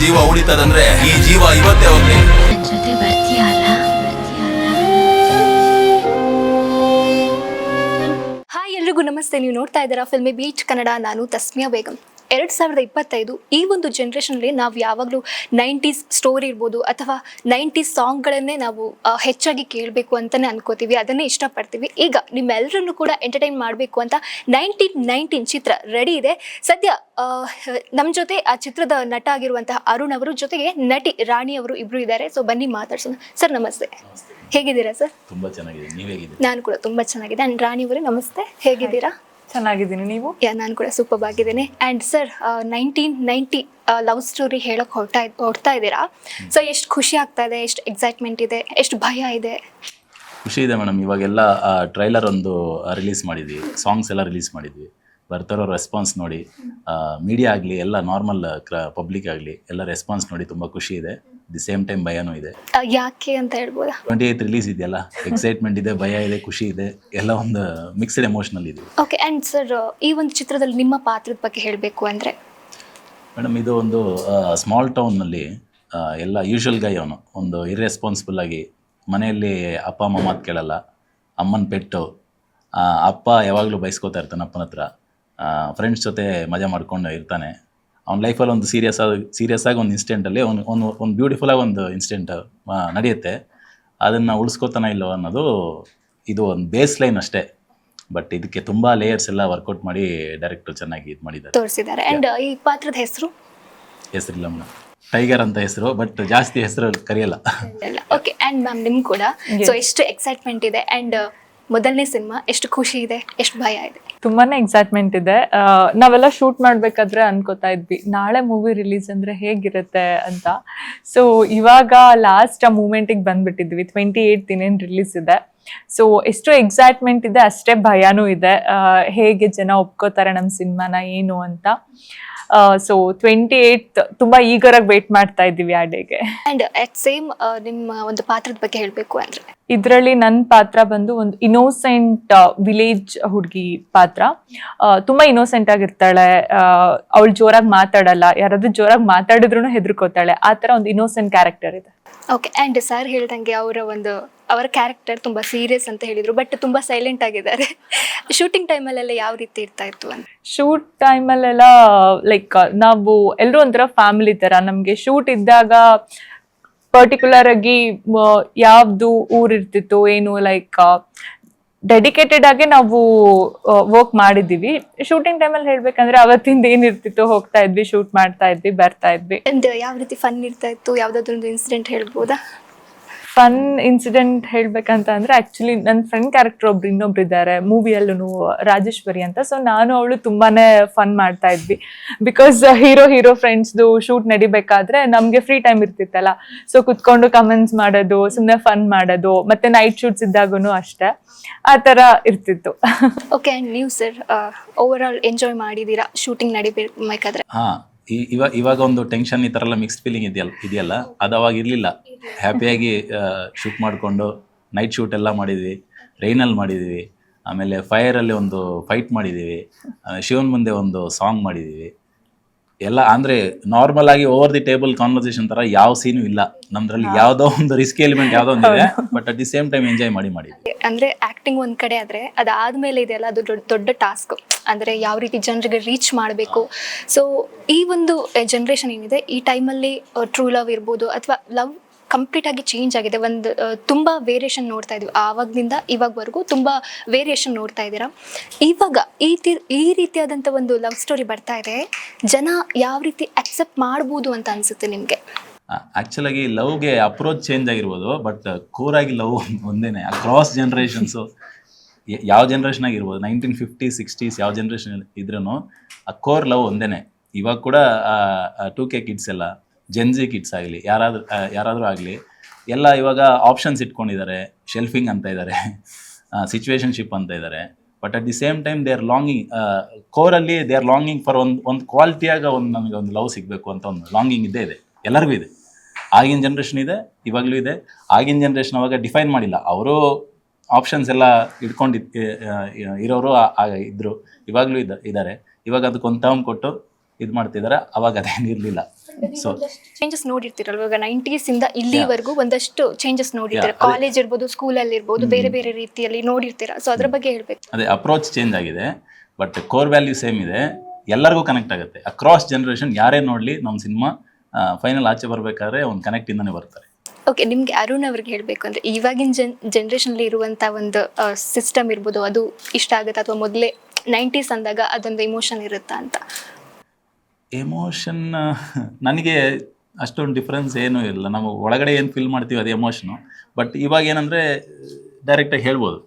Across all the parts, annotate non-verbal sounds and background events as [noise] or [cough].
ಜೀವ ಉಳಿತದಂದ್ರೆ ಈ ಜೀವ ಇವತ್ತೇ ಹೋಗ್ಲಿ. ಜೊತೆ ಬರ್ತೀಯ ಅಲ್ಲ ಹಾಯ್ ಎಲ್ರಿಗೂ ನಮಸ್ತೆ. ನೀವು ನೋಡ್ತಾ ಇದ್ದೀರಾ ಫಿಲ್ಮಿ ಬೀಚ್ ಕನ್ನಡ. ನಾನು ತಸ್ಮಿಯಾ ಬೇಗಂ. ಎರಡು ಸಾವಿರದ ಇಪ್ಪತ್ತೈದು ಈ ಒಂದು ಜನ್ರೇಷನಲ್ಲಿ ನಾವು ಯಾವಾಗಲೂ ನೈಂಟೀಸ್ ಸ್ಟೋರಿ ಇರ್ಬೋದು ಅಥವಾ ನೈಂಟೀಸ್ ಸಾಂಗ್ಗಳನ್ನೇ ನಾವು ಹೆಚ್ಚಾಗಿ ಕೇಳಬೇಕು ಅಂತಲೇ ಅನ್ಕೋತೀವಿ ಅದನ್ನೇ ಇಷ್ಟಪಡ್ತೀವಿ. ಈಗ ನಿಮ್ಮೆಲ್ಲರನ್ನು ಕೂಡ ಎಂಟರ್ಟೈನ್ ಮಾಡಬೇಕು ಅಂತ ನೈನ್ಟೀನ್ ನೈನ್ಟೀನ್ ಚಿತ್ರ ರೆಡಿ ಇದೆ. ಸದ್ಯ ನಮ್ಮ ಜೊತೆ ಆ ಚಿತ್ರದ ನಟ ಆಗಿರುವಂತಹ ಅರುಣ್ ಅವರು ಜೊತೆಗೆ ನಟಿ ರಾಣಿ ಅವರು ಇಬ್ಬರು ಇದ್ದಾರೆ. ಸೊ ಬನ್ನಿ ಮಾತಾಡ್ಸೋಣ. ಸರ್ ನಮಸ್ತೆ. ಹೇಗಿದ್ದೀರಾ ಸರ್? ತುಂಬಾ ಚೆನ್ನಾಗಿದೆ. ನಾನು ಕೂಡ ತುಂಬ ಚೆನ್ನಾಗಿದೆ ಅಂಡ್ ರಾಣಿ ಅವರೇ ನಮಸ್ತೆ. ಹೇಗಿದ್ದೀರಾ? ಚೆನ್ನಾಗಿದ್ದೀನಿ. ನೀವು? ಯಾ ನಾನು ಕೂಡ ಸೂಪರ್ ಆಗಿದ್ದೀನಿ. And sir nineteen ninety love story ಹೇಳೋಕೆ ಹೊರತಾ ಹೊರಡ್ತಾ ಇದ್ದೀರಾ? ಸೊ ಎಷ್ಟು ಖುಷಿ ಆಗ್ತಾ ಇದೆ ಎಷ್ಟು ಎಕ್ಸೈಟ್ಮೆಂಟ್ ಇದೆ ಎಷ್ಟು ಭಯ ಇದೆ? ಖುಷಿ ಇದೆ ಮೇಡಮ್. ಇವಾಗೆಲ್ಲ ಟ್ರೈಲರ್ ಒಂದು ರಿಲೀಸ್ ಮಾಡಿದ್ವಿ. ಸಾಂಗ್ಸ್ ಎಲ್ಲ ರಿಲೀಸ್ ಮಾಡಿದ್ವಿ. ಬರ್ತಾರೋ ರೆಸ್ಪಾನ್ಸ್ ನೋಡಿ ಮೀಡಿಯಾ ಆಗಲಿ ಎಲ್ಲ ನಾರ್ಮಲ್ ಪಬ್ಲಿಕ್ ಆಗಲಿ ಎಲ್ಲ ರೆಸ್ಪಾನ್ಸ್ ನೋಡಿ ತುಂಬ ಖುಷಿ ಇದೆ. ದಿ ಸೇಮ್ ಟೈಮ್ ಭಯನೂ ಇದೆ. ಯಾಕೆ ಅಂತ ಹೇಳ್ಬೋದಾ? ಟ್ವೆಂಟಿ ಏಯ್ತ್ ರಿಲೀಸ್ ಇದೆಯಲ್ಲ ಎಕ್ಸೈಟ್ಮೆಂಟ್ ಇದೆ ಭಯ ಇದೆ ಖುಷಿ ಇದೆ ಎಲ್ಲ ಒಂದು ಮಿಕ್ಸ್ಡ್ ಎಮೋಷನಲ್ ಇದೆ. ಓಕೆ ಆ್ಯಂಡ್ ಸರ್ ಈ ಒಂದು ಚಿತ್ರದಲ್ಲಿ ನಿಮ್ಮ ಪಾತ್ರದ ಬಗ್ಗೆ ಹೇಳಬೇಕು ಅಂದರೆ? ಮೇಡಮ್ ಇದು ಒಂದು ಸ್ಮಾಲ್ ಟೌನ್ನಲ್ಲಿ ಎಲ್ಲ ಯೂಶುವಲ್ ಗೈ ಅವನು. ಒಂದು ಇರ್ರೆಸ್ಪಾನ್ಸಿಬಲ್ ಆಗಿ ಮನೆಯಲ್ಲಿ ಅಪ್ಪ ಅಮ್ಮ ಮಾತು ಕೇಳಲ್ಲ. ಅಮ್ಮನ ಪೆಟ್ಟು ಅಪ್ಪ ಯಾವಾಗಲೂ ಬಯಸ್ಕೋತಾ ಇರ್ತಾನೆ ಅಪ್ಪನ ಹತ್ರ. ಫ್ರೆಂಡ್ಸ್ ಜೊತೆ ಮಜಾ ಮಾಡ್ಕೊಂಡು ಇರ್ತಾನೆ. ಅವ್ನ ಲೈಫಲ್ಲಿ ಒಂದು ಸೀರಿಯಸ್ ಆಗಿ ಸೀರಿಯಸ್ ಆಗಿ ಒಂದು ಇನ್ಸಿಡೆಂಟಲ್ಲಿ ಒಂದು ಒಂದು ಒಂದು ಬ್ಯೂಟಿಫುಲ್ ಆಗಿ ಒಂದು ಇನ್ಸಿಡೆಂಟ್ ನಡೆಯುತ್ತೆ. ಅದನ್ನು ಉಳಿಸ್ಕೋತಾನ ಇಲ್ಲೋ ಅನ್ನೋದು ಇದು ಒಂದು ಬೇಸ್ ಲೈನ್ ಅಷ್ಟೇ. ಬಟ್ ಇದಕ್ಕೆ ತುಂಬ ಲೇಯರ್ಸ್ ಎಲ್ಲ ವರ್ಕೌಟ್ ಮಾಡಿ ಡೈರೆಕ್ಟರ್ ಚೆನ್ನಾಗಿ ಇದು ಮಾಡಿದ್ದಾರೆ. ತೋರಿಸಿದ್ದಾರೆ. ಆ್ಯಂಡ್ ಈ ಪಾತ್ರದ ಹೆಸರು? ಹೆಸರಿಲ್ಲ ಮೇಡಮ್ ಟೈಗರ್ ಅಂತ ಹೆಸರು ಬಟ್ ಜಾಸ್ತಿ ಹೆಸರು ಕರೆಯಲ್ಲ. ಓಕೆ ಆ್ಯಂಡ್ ಮ್ಯಾಮ್ ನಿಮ್ಗೆ ಕೂಡ. ಸೊ ಎಷ್ಟು ಎಕ್ಸೈಟ್ಮೆಂಟ್ ಇದೆ? ಆ್ಯಂಡ್ ಮೊದಲನೇ ಸಿನಿಮಾ ಎಷ್ಟು ಖುಷಿ ಇದೆ, ಎಷ್ಟು ಭಯ ಇದೆ? ತುಂಬಾನೇ ಎಕ್ಸೈಟ್ಮೆಂಟ್ ಇದೆ. ನಾವೆಲ್ಲ ಶೂಟ್ ಮಾಡ್ಬೇಕಾದ್ರೆ ಅನ್ಕೋತಾ ಇದ್ವಿ, ನಾಳೆ ಮೂವಿ ರಿಲೀಸ್ ಅಂದ್ರೆ ಹೇಗಿರುತ್ತೆ ಅಂತ. ಸೊ ಇವಾಗ ಲಾಸ್ಟ್ ಆ ಮೂಮೆಂಟಿಗೆ ಬಂದ್ಬಿಟ್ಟಿದ್ವಿ ಟ್ವೆಂಟಿ ಏಯ್ಟ್ ಇನ್ನೇನು ರಿಲೀಸ್ ಇದೆ. ಸೊ ಎಷ್ಟು ಎಕ್ಸೈಟ್ಮೆಂಟ್ ಇದೆ ಅಷ್ಟೇ ಭಯನೂ ಇದೆ. ಹೇಗೆ ಜನ ಒಪ್ಕೋತಾರೆ ನಮ್ಮ ಸಿನಿಮಾನ ಏನು ಅಂತ. ಸೊ ಟ್ವೆಂಟಿ ಏಟ್ ತುಂಬಾ ಈಗರಾಗಿ ವೇಟ್ ಮಾಡ್ತಾ ಇದ್ದೀವಿ ಆ ಡೇಗೆ. ಅಂಡ್ ಅಟ್ ಸೇಮ್ ನಿಮ್ಮ ಒಂದು ಪಾತ್ರದ ಬಗ್ಗೆ ಹೇಳಬೇಕು ಅಂದ್ರೆ? ಇದರಲ್ಲಿ ನನ್ನ ಪಾತ್ರ ಬಂದು ಒಂದು ಇನೋಸೆಂಟ್ ವಿಲೇಜ್ ಹುಡುಗಿ ಪಾತ್ರ. ತುಂಬಾ ಇನೋಸೆಂಟ್ ಆಗಿರ್ತಾಳೆ. ಅವಳು ಜೋರಾಗಿ ಮಾತಾಡಲ್ಲ. ಯಾರಾದ್ರೂ ಜೋರಾಗಿ ಮಾತಾಡಿದ್ರು ಹೆದರ್ಕೋತಾಳೆ. ಆ ತರ ಒಂದು ಇನೋಸೆಂಟ್ ಕ್ಯಾರೆಕ್ಟರ್ ಇದೆ. ಓಕೆ ಆ್ಯಂಡ್ ಸರ್ ಹೇಳ್ದಂಗೆ ಅವರ ಒಂದು, ಅವರ ಕ್ಯಾರೆಕ್ಟರ್ ತುಂಬ ಸೀರಿಯಸ್ ಅಂತ ಹೇಳಿದರು ಬಟ್ ತುಂಬ ಸೈಲೆಂಟ್ ಆಗಿದ್ದಾರೆ. [laughs] ಶೂಟಿಂಗ್ ಟೈಮಲ್ಲೆಲ್ಲ ಯಾವ ರೀತಿ ಇರ್ತಾ ಇತ್ತು ಅಂತ? ಶೂಟ್ ಟೈಮಲ್ಲೆಲ್ಲ ಲೈಕ್ ನಾವು ಎಲ್ಲರೂ ಒಂಥರ ಫ್ಯಾಮಿಲಿ ಥರ. ನಮಗೆ ಶೂಟ್ ಇದ್ದಾಗ ಪರ್ಟಿಕ್ಯುಲರ್ ಆಗಿ ಯಾವ್ದು ಊರ್ ಇರ್ತಿತ್ತು ಏನು ಲೈಕ್ ಡೆಡಿಕೇಟೆಡ್ ಆಗಿ ನಾವು ವರ್ಕ್ ಮಾಡಿದೀವಿ ಶೂಟಿಂಗ್ ಟೈಮಲ್ಲಿ ಹೇಳ್ಬೇಕಂದ್ರೆ ಅವತ್ತಿಂದ ಏನಿರ್ತಿತ್ತು ಹೋಗ್ತಾ ಇದ್ವಿ ಶೂಟ್ ಮಾಡ್ತಾ ಇದ್ವಿ, ಬರ್ತಾ ಇದ್ವಿ. ಯಾವ ರೀತಿ ಫನ್ ಇರ್ತಾ ಇತ್ತು? ಯಾವ್ದಾದ್ರು ಇನ್ಸಿಡೆಂಟ್ ಹೇಳ್ಬೋದಾ? ಫನ್ ಇನ್ಸಿಡೆಂಟ್ ಹೇಳ್ಬೇಕಂತ ಅಂದ್ರೆ ಆಕ್ಚುಲಿ ನನ್ನ ಫ್ರೆಂಡ್ ಕ್ಯಾರೆಕ್ಟರ್ ಒಬ್ರು ಇನ್ನೊಬ್ರು ಇದ್ದಾರೆ. ಮೂವಿಯಲ್ಲೂ ರಾಜೇಶ್ವರಿ ಅಂತ. ಸೊ ನಾನು ಅವಳು ತುಂಬಾನೇ ಫನ್ ಮಾಡ್ತಾ ಇದ್ವಿ. ಬಿಕಾಸ್ ಹೀರೋ ಹೀರೋ ಫ್ರೆಂಡ್ಸ್ದು ಶೂಟ್ ನಡಿಬೇಕಾದ್ರೆ ನಮಗೆ ಫ್ರೀ ಟೈಮ್ ಇರ್ತಿತ್ತಲ್ಲ. ಸೊ ಕುತ್ಕೊಂಡು ಕಮೆಂಟ್ಸ್ ಮಾಡೋದು ಸುಮ್ಮನೆ ಫನ್ ಮಾಡೋದು ಮತ್ತೆ ನೈಟ್ ಶೂಟ್ಸ್ ಇದ್ದಾಗೂ ಅಷ್ಟೇ. ಆ ತರ ಇರ್ತಿತ್ತು. ಓಕೆ ನೀವು ಸರ್ ಓವರ್ ಆಲ್ ಎಂಜಾಯ್ ಮಾಡಿದೀರಾ ಶೂಟಿಂಗ್ ನಡಿಬೇಕಾದ್ರೆ? ಹಾಂ ಇವಾಗ ಇವಾಗ ಒಂದು ಟೆನ್ಷನ್ ಈ ಥರ ಎಲ್ಲ ಮಿಕ್ಸ್ಡ್ ಫೀಲಿಂಗ್ ಇದೆಯಲ್ಲ ಇದೆಯಲ್ಲ? ಅದು ಅವಾಗ ಇರಲಿಲ್ಲ. ಹ್ಯಾಪಿಯಾಗಿ ಶೂಟ್ ಮಾಡಿಕೊಂಡು ನೈಟ್ ಶೂಟ್ ಎಲ್ಲ ಮಾಡಿದ್ವಿ ರೈನಲ್ಲಿ ಮಾಡಿದ್ವಿ, ಆಮೇಲೆ ಫೈರಲ್ಲಿ ಒಂದು ಫೈಟ್ ಮಾಡಿದ್ದೀವಿ ಶಿವನ್ ಮುಂದೆ ಒಂದು ಸಾಂಗ್ ಮಾಡಿದ್ದೀವಿ ಎಲ್ಲ ಅಂದ್ರೆ ನಾರ್ಮಲ್ ಆಗಿ ಓವರ್ ದಿ ಟೇಬಲ್ ಕಾನ್ವರ್ಸೇಷನ್ ತರ ಯಾವ ಸೀನು ಇಲ್ಲ. ನಮ್ದ್ರಲ್ಲಿ ಯಾವ್ದೋ ಒಂದು ರಿಸ್ಕ್ ಎಲಿಮೆಂಟ್ ಯಾವ್ದೋ ಒಂದು ಇದೆ but at the same time enjoy ಮಾಡಿ ಮಾಡಿ. ಅಂದ್ರೆ ಆಕ್ಟಿಂಗ್ ಒಂದ್ ಕಡೆ ಆದ್ರೆ ಅದಾದ್ಮೇಲೆ ಇದೆಯಲ್ಲ ಅದು ದೊಡ್ಡ ಟಾಸ್ಕ್ ಅಂದ್ರೆ ಯಾವ ರೀತಿ ಜನರಿಗೆ ರೀಚ್ ಮಾಡಬೇಕು. ಸೊ ಈ ಒಂದು ಜನರೇಷನ್ ಏನಿದೆ ಈ ಟೈಮಲ್ಲಿ ಟ್ರೂ ಲವ್ ಇರ್ಬೋದು ಅಥವಾ ಲವ್ ಕಂಪ್ಲೀಟ್ ಆಗಿ ಚೇಂಜ್ ಆಗಿದೆ. ಒಂದು ತುಂಬ ವೇರಿಯೇಷನ್ ನೋಡ್ತಾ ಇದ್ವಿ. ಆವಾಗದಿಂದ ಇವಾಗವರೆಗೂ ತುಂಬ ವೇರಿಯೇಷನ್ ನೋಡ್ತಾ ಇದ್ದೀರಾ? ಇವಾಗ ಈ ತಿ, ಈ ರೀತಿಯಾದಂಥ ಒಂದು ಲವ್ ಸ್ಟೋರಿ ಬರ್ತಾ ಇದೆ. ಜನ ಯಾವ ರೀತಿ ಅಕ್ಸೆಪ್ಟ್ ಮಾಡ್ಬೋದು ಅಂತ ಅನಿಸುತ್ತೆ ನಿಮಗೆ? ಆ್ಯಕ್ಚುಲಾಗಿ ಲವ್ಗೆ ಅಪ್ರೋಚ್ ಚೇಂಜ್ ಆಗಿರ್ಬೋದು ಬಟ್ ಕೋರ್ ಆಗಿ ಲವ್ ಒಂದೇನೆ. ಅಕ್ರಾಸ್ ಜನ್ರೇಷನ್ಸು ಯಾವ ಜನ್ರೇಷನ್ ಆಗಿರ್ಬೋದು ನೈನ್ಟೀನ್ ಫಿಫ್ಟಿ ಸಿಕ್ಸ್ಟೀಸ್ ಯಾವ ಜನ್ರೇಷನ್ ಇದ್ರೂ ಆ ಕೋರ್ ಲವ್ ಒಂದೇನೆ. ಇವಾಗ ಕೂಡ ಟೂ ಕೆ ಕಿಡ್ಸ್ ಎಲ್ಲ ಜೆನ್ಜಿ ಕಿಡ್ಸ್ ಆಗಲಿ, ಯಾರಾದರೂ ಯಾರಾದರೂ ಆಗಲಿ, ಎಲ್ಲ ಇವಾಗ ಆಪ್ಷನ್ಸ್ ಇಟ್ಕೊಂಡಿದ್ದಾರೆ ಶೆಲ್ಫಿಂಗ್ ಅಂತ ಇದ್ದಾರೆ ಸಿಚುವೇಶನ್ಶಿಪ್ ಅಂತ ಇದ್ದಾರೆ. But at the same time they are longing ಕೋರಲ್ಲಿ they are longing for ಒಂದು ಒಂದು ಕ್ವಾಲಿಟಿಯಾಗ ಒಂದು ನಮಗೆ ಒಂದು ಲವ್ ಸಿಗಬೇಕು ಅಂತ ಒಂದು ಲಾಂಗಿಂಗ್ ಇದ್ದೇ ಇದೆ. ಎಲ್ಲರಿಗೂ ಇದೆ. ಆಗಿನ ಜನ್ರೇಷನ್ ಇದೆ, ಇವಾಗಲೂ ಇದೆ. ಆಗಿನ ಜನ್ರೇಷನ್ ಅವಾಗ ಡಿಫೈನ್ ಮಾಡಿಲ್ಲ. ಅವರು ಆಪ್ಷನ್ಸ್ ಎಲ್ಲ ಇಟ್ಕೊಂಡು ಇರೋರು ಇದ್ದರು ಇವಾಗಲೂ ಇದ್ದ ಇದ್ದಾರೆ. ಇವಾಗ ಅದಕ್ಕೊಂದು ಟರ್ಮ್ ಕೊಟ್ಟು ಇದು ಮಾಡ್ತಿದ್ದಾರೆ. ಅವಾಗ ಅದೇನಿರಲಿಲ್ಲ ಸೊ ಚೇಂಜಸ್ ನೋಡಿರ್ತೀರಲ್ವ? ಇವಾಗ ನೈಂಟೀಸ್ ಇಂದ ಇಲ್ಲಿವರೆಗೂ ಒಂದಷ್ಟು ಚೇಂಜಸ್ ನೋಡಿರ್ತೀರ. ಕಾಲೇಜ್ ಇರ್ಬೋದು ಸ್ಕೂಲಲ್ಲಿ ಇರ್ಬೋದು ಬೇರೆ ಬೇರೆ ರೀತಿಯಲ್ಲಿ ನೋಡಿರ್ತೀರಾ. ಸೊ ಅದ್ರ ಬಗ್ಗೆ ಹೇಳ್ಬೇಕು. ಅದೇ ಅಪ್ರೋಚ್ ಚೇಂಜ್ ಆಗಿದೆ ಬಟ್ ಕೋರ್ ವ್ಯಾಲ್ಯೂ ಸೇಮ್ ಇದೆ. ಎಲ್ಲರಿಗೂ ಕನೆಕ್ಟ್ ಆಗುತ್ತೆ. ಅಕ್ರಾಸ್ ಜನರೇಷನ್ ಯಾರೇ ನೋಡಲಿ ನಮ್ಮ ಸಿನಿಮಾ ಫೈನಲ್ ಆಚೆ ಬರಬೇಕಾದ್ರೆ ಒಂದು ಕನೆಕ್ಟ್ ಇಂದಾನೆ ಬರ್ತಾರೆ. ಓಕೆ ನಿಮ್ಗೆ ಅರುಣ್ ಅವ್ರಿಗೆ ಹೇಳ್ಬೇಕು ಅಂದ್ರೆ ಇವಾಗಿನ ಜನ್ ಅಲ್ಲಿ ಇರುವಂತ ಒಂದು ಸಿಸ್ಟಮ್ ಇರ್ಬೋದು ಅದು ಇಷ್ಟ ಆಗುತ್ತೆ? ಅಥವಾ ಮೊದಲೇ ನೈಂಟೀಸ್ ಅಂದಾಗ ಅದೊಂದು ಇಮೋಷನ್ ಇರುತ್ತಾ ಅಂತ? ಎಮೋಷನ್ ನನಗೆ ಅಷ್ಟೊಂದು ಡಿಫ್ರೆನ್ಸ್ ಏನೂ ಇಲ್ಲ. ನಾವು ಒಳಗಡೆ ಏನು ಫೀಲ್ ಮಾಡ್ತೀವಿ ಅದು ಎಮೋಷನು ಬಟ್ ಇವಾಗ ಏನಂದರೆ ಡೈರೆಕ್ಟಾಗಿ ಹೇಳ್ಬೋದು.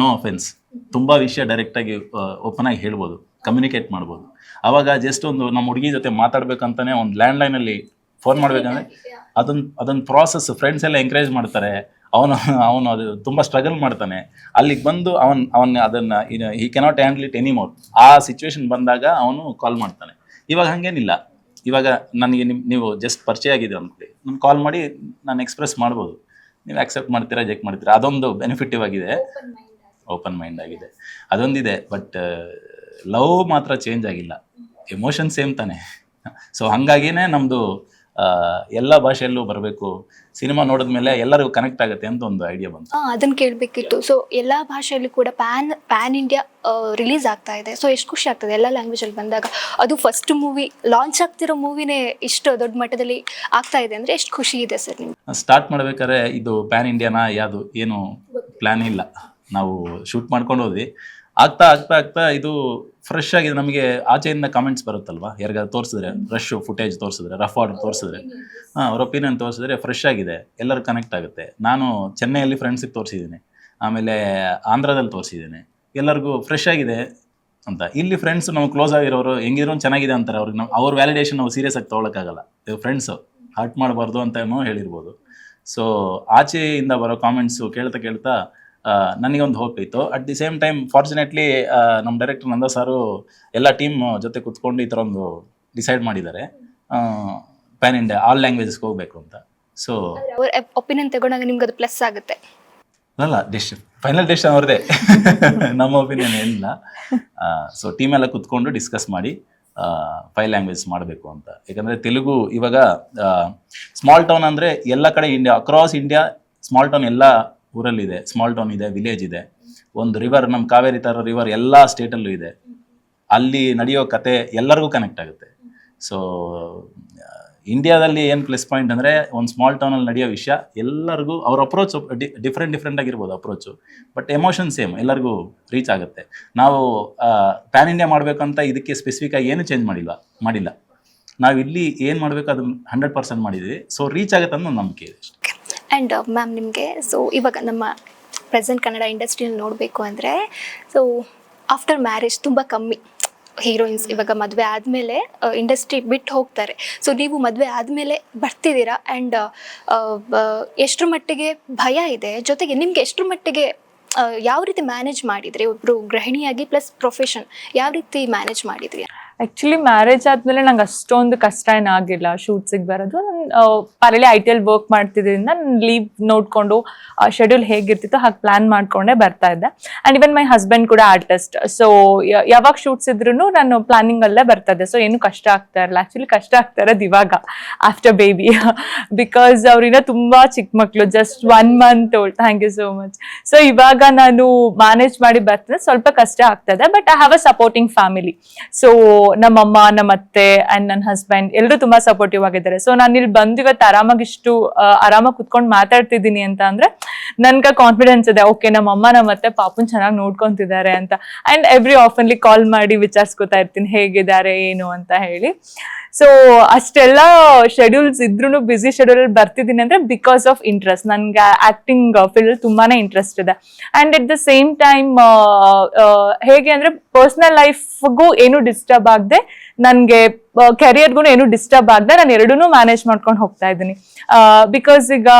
ನೋ ಅಫೆನ್ಸ್ ತುಂಬ ವಿಷಯ ಡೈರೆಕ್ಟಾಗಿ ಓಪನ್ ಆಗಿ ಹೇಳ್ಬೋದು. ಕಮ್ಯುನಿಕೇಟ್ ಮಾಡ್ಬೋದು. ಆವಾಗ ಜಸ್ಟ್ ಒಂದು ನಮ್ಮ ಹುಡುಗಿ ಜೊತೆ ಮಾತಾಡ್ಬೇಕಂತಾನೆ ಒಂದು ಲ್ಯಾಂಡ್ಲೈನಲ್ಲಿ ಫೋನ್ ಮಾಡಬೇಕಂದ್ರೆ ಅದೊಂದು ಅದೊಂದು ಪ್ರಾಸೆಸ್ ಫ್ರೆಂಡ್ಸ್ ಎಲ್ಲ ಎಂಕರೇಜ್ ಮಾಡ್ತಾರೆ. ಅವನು ಅವನು ಅದು ತುಂಬ ಸ್ಟ್ರಗಲ್ ಮಾಡ್ತಾನೆ. ಅಲ್ಲಿಗೆ ಬಂದು ಅವನ್ ಅವನ್ ಅದನ್ನು ಈ ಕೆನಾಟ್ ಹ್ಯಾಂಡ್ಲ್ ಇಟ್ ಎನಿಮೋರ್ ಆ ಸಿಚುವೇಶನ್ ಬಂದಾಗ ಅವನು ಕಾಲ್ ಮಾಡ್ತಾನೆ. ಇವಾಗ ಹಾಗೇನಿಲ್ಲ. ಇವಾಗ ನನಗೆ ನಿಮ್ ನೀವು ಜಸ್ಟ್ ಪರಿಚಯ ಆಗಿದೆ ಅಂದ್ಕೊಳ್ಳಿ ನಾನು ಕಾಲ್ ಮಾಡಿ ನಾನು ಎಕ್ಸ್ಪ್ರೆಸ್ ಮಾಡ್ಬೋದು. ನೀವು ಆಕ್ಸೆಪ್ಟ್ ಮಾಡ್ತೀರಾ ಜೆಕ್ ಮಾಡ್ತೀರಾ? ಅದೊಂದು ಬೆನಿಫಿಟಿವ್ ಆಗಿದೆ. ಓಪನ್ ಮೈಂಡ್ ಆಗಿದೆ. ಅದೊಂದಿದೆ ಬಟ್ ಲವ್ ಮಾತ್ರ ಚೇಂಜ್ ಆಗಿಲ್ಲ. ಎಮೋಷನ್ ಸೇಮ್ ತಾನೆ. ಸೊ ಹಾಗಾಗಿನೇ ನಮ್ಮದು ಎಲ್ಲ ಭಾಷೆಯಲ್ಲೂ ಬರಬೇಕು. ಸಿನಿಮಾ ನೋಡಿದ ಮೇಲೆ ಎಲ್ಲರಿಗೂ ಕನೆಕ್ಟ್ ಆಗುತ್ತೆ ಅಂತ ಒಂದು ಐಡಿಯಾ ಬಂತು. ಆ ಅದನ್ನ ಕೇಳಬೇಕಿತ್ತು. ಸೊ ಎಲ್ಲಾ ಭಾಷೆಯಲ್ಲಿ ಕೂಡ ಪ್ಯಾನ್ ಪ್ಯಾನ್ ಇಂಡಿಯಾ ರಿಲೀಸ್ ಆಗ್ತಾ ಇದೆ. ಸೊ ಎಷ್ಟು ಖುಷಿ ಆಗ್ತದೆ ಎಲ್ಲ ಲ್ಯಾಂಗ್ವೇಜ್ ಅಲ್ಲಿ ಬಂದಾಗ. ಅದು ಫಸ್ಟ್ ಮೂವಿ ಲಾಂಚ್ ಆಗ್ತಿರೋ ಮೂವಿನೇ ಇಷ್ಟು ದೊಡ್ಡ ಮಟ್ಟದಲ್ಲಿ ಆಗ್ತಾ ಇದೆ ಅಂದ್ರೆ ಎಷ್ಟು ಖುಷಿ ಇದೆ ಸರ್ ನಿಮ್ಗೆ. ಸ್ಟಾರ್ಟ್ ಮಾಡ್ಬೇಕಾದ್ರೆ ಇದು ಪ್ಯಾನ್ ಇಂಡಿಯಾನ ಯಾವುದು ಏನು ಪ್ಲ್ಯಾನ್ ಇಲ್ಲ. ನಾವು ಶೂಟ್ ಮಾಡ್ಕೊಂಡು ಹೋದ್ವಿ. ಆಗ್ತಾ ಆಗ್ತಾ ಆಗ್ತಾ ಇದು ಫ್ರೆಶ್ ಆಗಿ ನಮಗೆ ಆಚೆಯಿಂದ ಕಾಮೆಂಟ್ಸ್ ಬರುತ್ತಲ್ವಾ? ಯಾರಿಗಾದ್ರು ತೋರಿಸಿದ್ರೆ ರಶ್ ಫುಟೇಜ್ ತೋರಿಸಿದ್ರೆ ರಫ್ ಆರ್ಡರ್ ತೋರಿಸಿದ್ರೆ. ಹಾಂ, ಅವ್ರ ಒಪಿನಿಯನ್ ತೋರಿಸಿದ್ರೆ ಫ್ರೆಶ್ ಆಗಿದೆ, ಎಲ್ಲರೂ ಕನೆಕ್ಟ್ ಆಗುತ್ತೆ. ನಾನು ಚೆನ್ನೈಯಲ್ಲಿ ಫ್ರೆಂಡ್ಸಿಗೆ ತೋರಿಸಿದ್ದೀನಿ, ಆಮೇಲೆ ಆಂಧ್ರದಲ್ಲಿ ತೋರಿಸಿದ್ದೀನಿ, ಎಲ್ಲರಿಗೂ ಫ್ರೆಶ್ ಆಗಿದೆ ಅಂತ. ಇಲ್ಲಿ ಫ್ರೆಂಡ್ಸ್ ನಮ್ಗೆ ಕ್ಲೋಸ್ ಆಗಿರೋರು ಹೆಂಗಿದ್ರು ಚೆನ್ನಾಗಿದೆ ಅಂತಾರೆ, ಅವ್ರಿಗೆ ನಾವು ಅವ್ರ ವ್ಯಾಲಿಡೇಷನ್ ನಾವು ಸೀರಿಯಸ್ ಆಗಿ ತೊಗೊಳಕ್ಕಾಗಲ್ಲ. ಇವ್ರು ಫ್ರೆಂಡ್ಸು ಹರ್ಟ್ ಮಾಡಬಾರ್ದು ಅಂತನೂ ಹೇಳಿರ್ಬೋದು. ಸೊ ಆಚೆಯಿಂದ ಬರೋ ಕಾಮೆಂಟ್ಸು ಕೇಳ್ತಾ ಕೇಳ್ತಾ ನನಗೆ ಒಂದು ಹೋಪ್ ಇತ್ತು. At the same time fortunately ನಮ್ಮ ಡೈರೆಕ್ಟರ್ ನಂದ ಸಾರು ಎಲ್ಲ ಟೀಮ್ ಜೊತೆ ಕುತ್ಕೊಂಡು ಈ ಥರ ಒಂದು ಡಿಸೈಡ್ ಮಾಡಿದ್ದಾರೆ ಪ್ಯಾನ್ ಇಂಡಿಯಾ ಆಲ್ ಲ್ಯಾಂಗ್ವೇಜಸ್ಗೆ ಹೋಗಬೇಕು ಅಂತ. ಸೊ ಅವ್ರ ಒಪಿನಿಯನ್ ತಗೊಂಡಾಗ ನಿಮ್ಗೆ ಅದು ಪ್ಲಸ್ ಆಗುತ್ತೆ. ಅಲ್ಲ ಡಿಶ್ ಫೈನಲ್ ಡಿಶ್ ಅವ್ರದೇ ನಮ್ಮ ಒಪಿನಿಯನ್ ಏನಿಲ್ಲ. ಸೊ ಟೀಮ್ ಎಲ್ಲ ಕುತ್ಕೊಂಡು ಡಿಸ್ಕಸ್ ಮಾಡಿ ಫೈವ್ ಲ್ಯಾಂಗ್ವೇಜ್ ಮಾಡಬೇಕು ಅಂತ. ಯಾಕಂದರೆ ತೆಲುಗು ಇವಾಗ ಸ್ಮಾಲ್ ಟೌನ್ ಅಂದರೆ ಎಲ್ಲ ಕಡೆ India across India small town ಎಲ್ಲ ಊರಲ್ಲಿದೆ ಸ್ಮಾಲ್ ಟೌನ್ ಇದೆ ವಿಲೇಜ್ ಇದೆ. ಒಂದು ರಿವರ್ ನಮ್ಮ ಕಾವೇರಿ ಥರ ರಿವರ್ ಎಲ್ಲ ಸ್ಟೇಟಲ್ಲೂ ಇದೆ. ಅಲ್ಲಿ ನಡೆಯೋ ಕತೆ ಎಲ್ಲರಿಗೂ ಕನೆಕ್ಟ್ ಆಗುತ್ತೆ. ಸೊ ಇಂಡಿಯಾದಲ್ಲಿ ಏನು ಪ್ಲಸ್ ಪಾಯಿಂಟ್ ಅಂದರೆ ಒಂದು ಸ್ಮಾಲ್ ಟೌನಲ್ಲಿ ನಡೆಯೋ ವಿಷಯ ಎಲ್ಲರಿಗೂ, ಅವ್ರ ಅಪ್ರೋಚ್ ಡಿಫ್ರೆಂಟ್ ಡಿಫ್ರೆಂಟ್ ಆಗಿರ್ಬೋದು ಅಪ್ರೋಚು ಬಟ್ ಎಮೋಷನ್ ಸೇಮ್ ಎಲ್ಲರಿಗೂ ರೀಚ್ ಆಗುತ್ತೆ. ನಾವು ಪ್ಯಾನ್ ಇಂಡಿಯಾ ಮಾಡಬೇಕಂತ ಇದಕ್ಕೆ ಸ್ಪೆಸಿಫಿಕ್ ಆಗಿ ಏನು ಚೇಂಜ್ ಮಾಡಿಲ್ಲ ಮಾಡಿಲ್ಲ. ನಾವು ಇಲ್ಲಿ ಏನು ಮಾಡಬೇಕು ಅದನ್ನ ಹಂಡ್ರೆಡ್ ಪರ್ಸೆಂಟ್ ಮಾಡಿದ್ವಿ ಸೊ ರೀಚ್ ಆಗುತ್ತೆ ಅನ್ನೋ ನಂಬಿಕೆ ಇದೆ ಆ್ಯಂಡ್ ಮ್ಯಾಮ್ ನಿಮಗೆ ಸೊ ಇವಾಗ ನಮ್ಮ ಪ್ರೆಸೆಂಟ್ ಕನ್ನಡ ಇಂಡಸ್ಟ್ರಿಯಲ್ಲಿ ನೋಡಬೇಕು ಅಂದರೆ ಸೊ ಆಫ್ಟರ್ ಮ್ಯಾರೇಜ್ ತುಂಬ ಕಮ್ಮಿ. ಹೀರೋಯಿನ್ಸ್ ಇವಾಗ ಮದುವೆ ಆದಮೇಲೆ ಇಂಡಸ್ಟ್ರಿ ಬಿಟ್ಟು ಹೋಗ್ತಾರೆ. ಸೊ ನೀವು ಮದುವೆ ಆದಮೇಲೆ ಬರ್ತಿದ್ದೀರಾ? ಆ್ಯಂಡ್ ಎಷ್ಟರ ಮಟ್ಟಿಗೆ ಭಯ ಇದೆ? ಜೊತೆಗೆ ನಿಮಗೆ ಎಷ್ಟರ ಮಟ್ಟಿಗೆ ಯಾವ ರೀತಿ ಮ್ಯಾನೇಜ್ ಮಾಡಿದ್ರಿ? ಒಬ್ಬರು ಗೃಹಿಣಿಯಾಗಿ ಪ್ಲಸ್ ಪ್ರೊಫೆಷನ್ ಯಾವ ರೀತಿ ಮ್ಯಾನೇಜ್ ಮಾಡಿದ್ರಿ? ಆಕ್ಚುಲಿ ಮ್ಯಾರೇಜ್ ಆದಮೇಲೆ ನಂಗೆ ಅಷ್ಟೊಂದು ಕಷ್ಟ ಏನಾಗಿಲ್ಲ ಶೂಟ್ಸಿಗೆ ಬರೋದು. ನಾನು ಪಾರಲ್ಲಿ ಐ ಟಿ ಎಲ್ ವರ್ಕ್ ಮಾಡ್ತಿದ್ದರಿಂದ ನಾನು ಲೀವ್ ನೋಡಿಕೊಂಡು ಶೆಡ್ಯೂಲ್ ಹೇಗಿರ್ತಿತ್ತೋ ಹಾಗೆ ಪ್ಲಾನ್ ಮಾಡಿಕೊಂಡೇ ಬರ್ತಾ ಇದ್ದೆ. ಆ್ಯಂಡ್ ಇವನ್ ಮೈ ಹಸ್ಬೆಂಡ್ ಕೂಡ ಆರ್ಟಿಸ್ಟ್ ಸೊ ಯಾವಾಗ ಶೂಟ್ಸ್ ಇದ್ರೂ ನಾನು ಪ್ಲಾನಿಂಗ್ ಅಲ್ಲೇ ಬರ್ತಾ ಇದ್ದೆ. ಸೊ ಏನು ಕಷ್ಟ ಆಗ್ತಾ ಇರಲ್ಲ ಆ್ಯಕ್ಚುಲಿ ಕಷ್ಟ ಆಗ್ತಾ ಇರೋದು ಇವಾಗ ಆಫ್ಟರ್ ಬೇಬಿ ಬಿಕಾಸ್ ಅವ್ರಿನ್ನ ತುಂಬ ಚಿಕ್ಕ ಮಕ್ಕಳು just one month old thank you so much so ಇವಾಗ ನಾನು ಮ್ಯಾನೇಜ್ ಮಾಡಿ ಬರ್ತದೆ ಸ್ವಲ್ಪ ಕಷ್ಟ ಆಗ್ತದೆ but I have a supporting family so ನಮ್ಮಮ್ಮ ನಮ್ಮ ಅತ್ತೆ ಅಂಡ್ ನನ್ನ ಹಸ್ಬೆಂಡ್ ಎಲ್ಲರೂ ತುಂಬಾ ಸಪೋರ್ಟಿವ್ ಆಗಿದ್ದಾರೆ. ಸೊ ನಾನು ಇಲ್ಲಿ ಬಂದು ಇವತ್ತು ಆರಾಮಾಗಿ ಇಷ್ಟು ಆರಾಮಾಗಿ ಕುತ್ಕೊಂಡು ಮಾತಾಡ್ತಿದ್ದೀನಿ ಅಂತ ಅಂದ್ರೆ ನನ್ಗೆ ಕಾನ್ಫಿಡೆನ್ಸ್ ಇದೆ. ಓಕೆ ನಮ್ಮಮ್ಮ ನಮ್ಮ ಅತ್ತೆ ಪಾಪುನ್ ಚೆನ್ನಾಗಿ ನೋಡ್ಕೊಂತಿದ್ದಾರೆ ಅಂತ. ಅಂಡ್ ಎವ್ರಿ ಆಫನ್ಲಿ ಕಾಲ್ ಮಾಡಿ ವಿಚಾರಿಸ್ಕೊತಾ ಇರ್ತೀನಿ. ಹೇಗಿದ್ದಾರೆ, ಏನು ಅಂತ ಹೇಳಿ. ಸೊ ಅಷ್ಟೆಲ್ಲ ಶೆಡ್ಯೂಲ್ಸ್ ಇದ್ರೂ ಬ್ಯುಸಿ ಶೆಡ್ಯೂಲ್ ಬರ್ತಿದ್ದೀನಿ ಅಂದ್ರೆ ಬಿಕಾಸ್ ಆಫ್ ಇಂಟ್ರೆಸ್ಟ್ ನನ್ಗೆ ಆಕ್ಟಿಂಗ್ ಫೀಲ್ಡ್ ತುಂಬಾನೇ ಇಂಟ್ರೆಸ್ಟ್ ಇದೆ. And at the same time ಹೇಗೆ ಅಂದ್ರೆ ಪರ್ಸನಲ್ ಲೈಫ್ಗೂ ಏನು ಡಿಸ್ಟರ್ಬ್ ಆಗದೆ ನನಗೆ ಕೆರಿಯರ್ಗೂ ಏನು ಡಿಸ್ಟರ್ಬ್ ಆಗದೆ ನಾನು ಎರಡೂ ಮ್ಯಾನೇಜ್ ಮಾಡ್ಕೊಂಡು ಹೋಗ್ತಾ ಇದ್ದೀನಿ. ಬಿಕಾಸ್ ಈಗ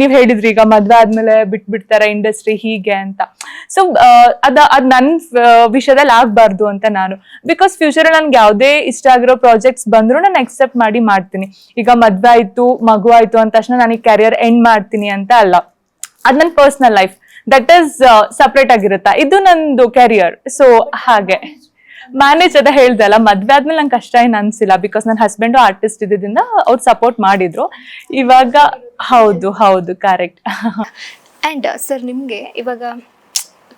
ನೀವು ಹೇಳಿದ್ರಿ ಈಗ ಮದ್ವೆ ಆದ್ಮೇಲೆ ಬಿಟ್ಬಿಡ್ತಾರೆ ಇಂಡಸ್ಟ್ರಿ ಹೀಗೆ ಅಂತ. ಸೊ ಅದ, ಅದು ನನ್ನ ವಿಷಯದಲ್ಲಿ ಆಗ್ಬಾರ್ದು ಅಂತ ನಾನು. ಬಿಕಾಸ್ ಫ್ಯೂಚರ್ ನನ್ಗೆ ಯಾವುದೇ ಇಷ್ಟ ಆಗಿರೋ ಪ್ರಾಜೆಕ್ಟ್ಸ್ ಬಂದ್ರು ನಾನು ಎಕ್ಸೆಪ್ಟ್ ಮಾಡಿ ಮಾಡ್ತೀನಿ. ಈಗ ಮದ್ವೆ ಆಯ್ತು, ಮಗು ಆಯ್ತು ಅಂದ ತಕ್ಷಣ ನನಗೆ ಕೆರಿಯರ್ ಎಂಡ್ ಮಾಡ್ತೀನಿ ಅಂತ ಅಲ್ಲ. ಅದ್ ನನ್ನ personal life that is separate ಆಗಿರುತ್ತಾ? ಇದು ನಂದು ಕೆರಿಯರ್ ಸೊ ಹಾಗೆ. ಮ್ಯಾನೇಜ್ ಅದ ಹೇಳ್ದೆ ಅಲ್ಲ, ಮದ್ವೆ ಆದ್ಮೇಲೆ ನಂಗೆ ಕಷ್ಟ ಏನು ಅನ್ಸಿಲ್ಲ ಬಿಕಾಸ್ ನನ್ನ ಹಸ್ಬೆಂಡು ಆರ್ಟಿಸ್ಟ್ ಇದ್ದಿದ್ದರಿಂದ ಅವ್ರು ಸಪೋರ್ಟ್ ಮಾಡಿದ್ರು. ಇವಾಗ ಹೌದು ಹೌದು ಕರೆಕ್ಟ್ ಆ್ಯಂಡ್ ಸರ್ ನಿಮಗೆ ಇವಾಗ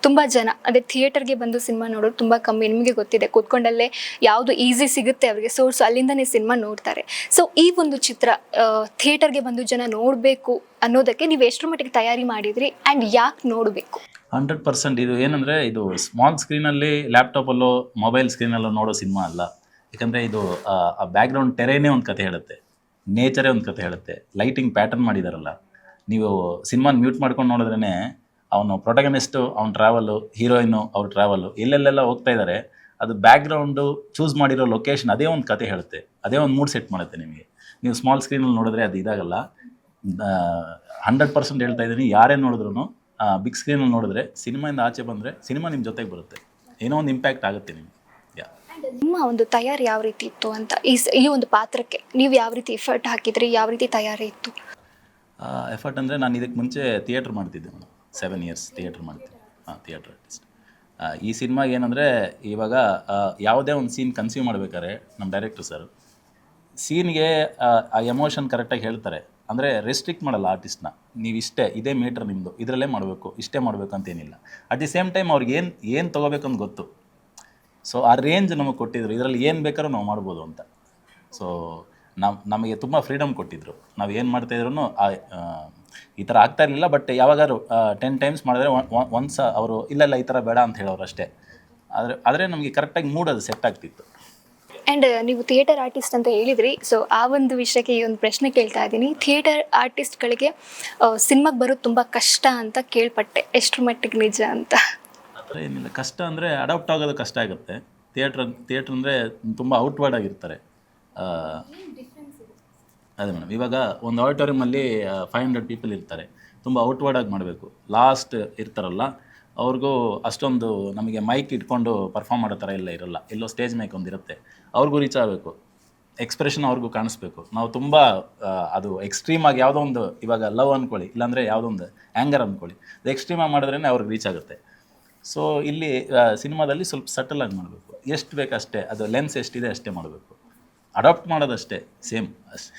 ತುಂಬ ಜನ, ಅದೇ ಥಿಯೇಟರ್ಗೆ ಬಂದು ಸಿನಿಮಾ ನೋಡೋದು ತುಂಬ ಕಮ್ಮಿ, ನಿಮಗೆ ಗೊತ್ತಿದೆ, ಕೂತ್ಕೊಂಡಲ್ಲೇ ಯಾವುದು ಈಸಿ ಸಿಗುತ್ತೆ ಅವರಿಗೆ ಸೋರ್ಸ್ ಅಲ್ಲಿಂದನೇ ಸಿನಿಮಾ ನೋಡ್ತಾರೆ. ಸೊ ಈ ಒಂದು ಚಿತ್ರ ಥಿಯೇಟರ್ಗೆ ಬಂದು ಜನ ನೋಡಬೇಕು ಅನ್ನೋದಕ್ಕೆ ನೀವು ಎಷ್ಟರ ಮಟ್ಟಿಗೆ ತಯಾರಿ ಮಾಡಿದ್ರಿ ಆ್ಯಂಡ್ ಯಾಕೆ ನೋಡಬೇಕು? ಹಂಡ್ರೆಡ್ ಪರ್ಸೆಂಟ್ ಇದು ಏನಂದರೆ ಇದು ಸ್ಮಾಲ್ ಸ್ಕ್ರೀನಲ್ಲಿ ಲ್ಯಾಪ್ಟಾಪಲ್ಲೋ ಮೊಬೈಲ್ ಸ್ಕ್ರೀನಲ್ಲೋ ನೋಡೋ ಸಿನಿಮಾ ಅಲ್ಲ. ಯಾಕಂದರೆ ಇದು ಆ, ಬ್ಯಾಕ್ಗ್ರೌಂಡ್ ಟೆರೇನೇ ಒಂದು ಕತೆ ಹೇಳುತ್ತೆ. ನೇಚರೇ ಒಂದು ಕತೆ ಹೇಳುತ್ತೆ. ಲೈಟಿಂಗ್ ಪ್ಯಾಟರ್ನ್ ಮಾಡಿದಾರಲ್ಲ. ನೀವು ಸಿನಿಮಾನ ಮ್ಯೂಟ್ ಮಾಡ್ಕೊಂಡು ನೋಡಿದ್ರೇ ಅವನು ಪ್ರೊಟಗನಿಸ್ಟು ಅವ್ನ ಟ್ರಾವೆಲ್ಲು ಹೀರೋಯಿನು ಅವ್ರ ಟ್ರಾವೆಲ್ಲು ಎಲ್ಲೆಲ್ಲೆಲ್ಲ ಹೋಗ್ತಾ ಇದ್ದಾರೆ ಅದು ಬ್ಯಾಕ್ಗ್ರೌಂಡು ಚೂಸ್ ಮಾಡಿರೋ ಲೊಕೇಶನ್ ಅದೇ ಒಂದು ಕತೆ ಹೇಳುತ್ತೆ. ಅದೇ ಒಂದು ಮೂಡ್ ಸೆಟ್ ಮಾಡುತ್ತೆ ನಿಮಗೆ. ನೀವು ಸ್ಮಾಲ್ ಸ್ಕ್ರೀನಲ್ಲಿ ನೋಡಿದ್ರೆ ಅದು ಇದಾಗಲ್ಲ. ಹಂಡ್ರೆಡ್ ಪರ್ಸೆಂಟ್ ಹೇಳ್ತಾ ಇದ್ದೀನಿ. ಯಾರೇ ನೋಡಿದ್ರು ಬಿಗ್ ಸ್ಕ್ರೀನಲ್ಲಿ ನೋಡಿದ್ರೆ ಸಿನಿಮಾಯಿಂದ ಆಚೆ ಬಂದರೆ ಸಿನಿಮಾ ನಿಮ್ಮ ಜೊತೆಗೆ ಬರುತ್ತೆ. ಏನೋ ಒಂದು ಇಂಪ್ಯಾಕ್ಟ್ ಆಗುತ್ತೆ ನಿಮಗೆ. ನಿಮ್ಮ ಒಂದು ತಯಾರಿ ಯಾವ ರೀತಿ ಇತ್ತು ಅಂತ ಈ ಸ- ಈ ಒಂದು ಪಾತ್ರಕ್ಕೆ ನೀವು ಯಾವ ರೀತಿ ಎಫರ್ಟ್ ಹಾಕಿದ್ರಿ ಯಾವ ರೀತಿ ತಯಾರಿ ಇತ್ತು? ಎಫರ್ಟ್ ಅಂದರೆ ನಾನು ಇದಕ್ಕೆ ಮುಂಚೆ ಥಿಯೇಟ್ರ್ ಮಾಡ್ತಿದ್ದೆ ನಾನು ಸೆವೆನ್ ಇಯರ್ಸ್ ಥಿಯೇಟ್ರ್ ಮಾಡ್ತಿದ್ದೆ. ಹಾಂ ಥಿಯೇಟ್ರ್ ಆರ್ಟಿಸ್ಟ್ ಈ ಸಿನಿಮಾಗೆ ಏನಂದರೆ ಇವಾಗ ಆ, ಯಾವುದೇ ಒಂದು ಸೀನ್ ಕನ್ಸ್ಯೂಮ್ ಮಾಡ್ಬೇಕಾದ್ರೆ ನಮ್ಮ ಡೈರೆಕ್ಟರ್ ಸರ್ ಸೀನ್ಗೆ ಆ ಎಮೋಷನ್ ಕರೆಕ್ಟಾಗಿ ಹೇಳ್ತಾರೆ. ಅಂದರೆ ರೆಸ್ಟ್ರಿಕ್ಟ್ ಮಾಡಲ್ಲ ಆರ್ಟಿಸ್ಟ್ನ ನೀವು ಇಷ್ಟೇ, ಇದೇ ಮೀಟ್ರ್ ನಿಮ್ಮದು ಇದರಲ್ಲೇ ಮಾಡಬೇಕು, ಇಷ್ಟೇ ಮಾಡಬೇಕು ಅಂತೇನಿಲ್ಲ ಅಟ್ ದಿ ಸೇಮ್ ಟೈಮ್ ಅವ್ರಿಗೆ ಏನು ಏನು ತೊಗೋಬೇಕಂತ ಗೊತ್ತು. ಸೊ ಆ ರೇಂಜ್ ನಮಗೆ ಕೊಟ್ಟಿದ್ರು, ಇದರಲ್ಲಿ ಏನು ಬೇಕಾದ್ರೂ ನಾವು ಮಾಡ್ಬೋದು ಅಂತ. ಸೊ ನಮ್ಮ ನಮಗೆ ತುಂಬ ಫ್ರೀಡಮ್ ಕೊಟ್ಟಿದ್ರು. ನಾವು ಏನು ಮಾಡ್ತಾಯಿದ್ರು ಈ ಥರ ಆಗ್ತಾ ಇರಲಿಲ್ಲ ಬಟ್ ಯಾವಾಗಾದ್ರು ಟೆನ್ ಟೈಮ್ಸ್ ಮಾಡಿದ್ರೆ ಒನ್ಸ್ ಅವರು, ಇಲ್ಲ ಇಲ್ಲ, ಈ ಥರ ಬೇಡ ಅಂತ ಹೇಳೋರು ಅಷ್ಟೇ. ಆದರೆ ಆದರೆ ನಮಗೆ ಕರೆಕ್ಟಾಗಿ ಮೂಡ್ ಅದು ಸೆಟ್ ಆಗ್ತಿತ್ತು. ಆ್ಯಂಡ್ ನೀವು ಥಿಯೇಟರ್ ಆರ್ಟಿಸ್ಟ್ ಅಂತ ಹೇಳಿದ್ರಿ ಸೊ ಆ ಒಂದು ವಿಷಯಕ್ಕೆ ಈ ಒಂದು ಪ್ರಶ್ನೆ ಕೇಳ್ತಾ ಇದ್ದೀನಿ. ಥಿಯೇಟರ್ ಆರ್ಟಿಸ್ಟ್ಗಳಿಗೆ ಸಿನಿಮಾಗೆ ಬರೋದು ತುಂಬ ಕಷ್ಟ ಅಂತ ಕೇಳ್ಪಟ್ಟೆ. ಎಷ್ಟು ಮಟ್ಟಿಗೆ ನಿಜ ಅಂತ? ಏನಿಲ್ಲ. ಕಷ್ಟ ಅಂದರೆ ಅಡಾಪ್ಟ್ ಆಗೋದು ಕಷ್ಟ ಆಗುತ್ತೆ. ಥಿಯೇಟ್ರ್ ಥಿಯೇಟ್ರ್ ಅಂದರೆ ತುಂಬ ಔಟ್ವರ್ಡ್ ಆಗಿರ್ತಾರೆ. ಅದೇ ಮೇಡಮ್ ಇವಾಗ ಒಂದು ಆಡಿಟೋರಿಯಮಲ್ಲಿ ಫೈವ್ ಹಂಡ್ರೆಡ್ ಪೀಪಲ್ ಇರ್ತಾರೆ. ತುಂಬ ಔಟ್ವರ್ಡ್ ಆಗಿ ಮಾಡಬೇಕು. ಲಾಸ್ಟ್ ಇರ್ತಾರಲ್ಲ ಅವ್ರಿಗೂ ಅಷ್ಟೊಂದು ನಮಗೆ ಮೈಕ್ ಇಟ್ಕೊಂಡು ಪರ್ಫಾರ್ಮ್ ಮಾಡೋ ಥರ ಎಲ್ಲ ಇರಲ್ಲ. ಎಲ್ಲೋ ಸ್ಟೇಜ್ ಮೈಕ್ ಒಂದಿರುತ್ತೆ ಅವ್ರಿಗೂ ರೀಚ್ ಆಗಬೇಕು. ಎಕ್ಸ್ಪ್ರೆಷನ್ ಅವ್ರಿಗೂ ಕಾಣಿಸ್ಬೇಕು. ನಾವು ತುಂಬ ಅದು ಎಕ್ಸ್ಟ್ರೀಮ್ ಆಗಿ ಯಾವುದೋ ಒಂದು, ಇವಾಗ ಲವ್ ಅಂದ್ಕೊಳ್ಳಿ ಇಲ್ಲಾಂದರೆ ಯಾವುದೋ ಒಂದು ಆ್ಯಂಗರ್ ಅಂದ್ಕೊಳ್ಳಿ ಅದು ಎಕ್ಸ್ಟ್ರೀಮ್ ಆಗಿ ಮಾಡಿದ್ರೇ ಅವ್ರಿಗೆ ರೀಚ್ ಆಗುತ್ತೆ. ಸೊ ಇಲ್ಲಿ ಸಿನಿಮಾದಲ್ಲಿ ಸ್ವಲ್ಪ ಸಟಲ್ ಆಗಿ ಮಾಡಬೇಕು. ಎಷ್ಟು ಬೇಕಷ್ಟೇ ಅದು ಲೆನ್ಸ್ ಎಷ್ಟಿದೆ ಅಷ್ಟೇ ಮಾಡಬೇಕು. ಅಡಾಪ್ಟ್ ಮಾಡೋದಷ್ಟೇ ಸೇಮ್ ಅಷ್ಟೇ.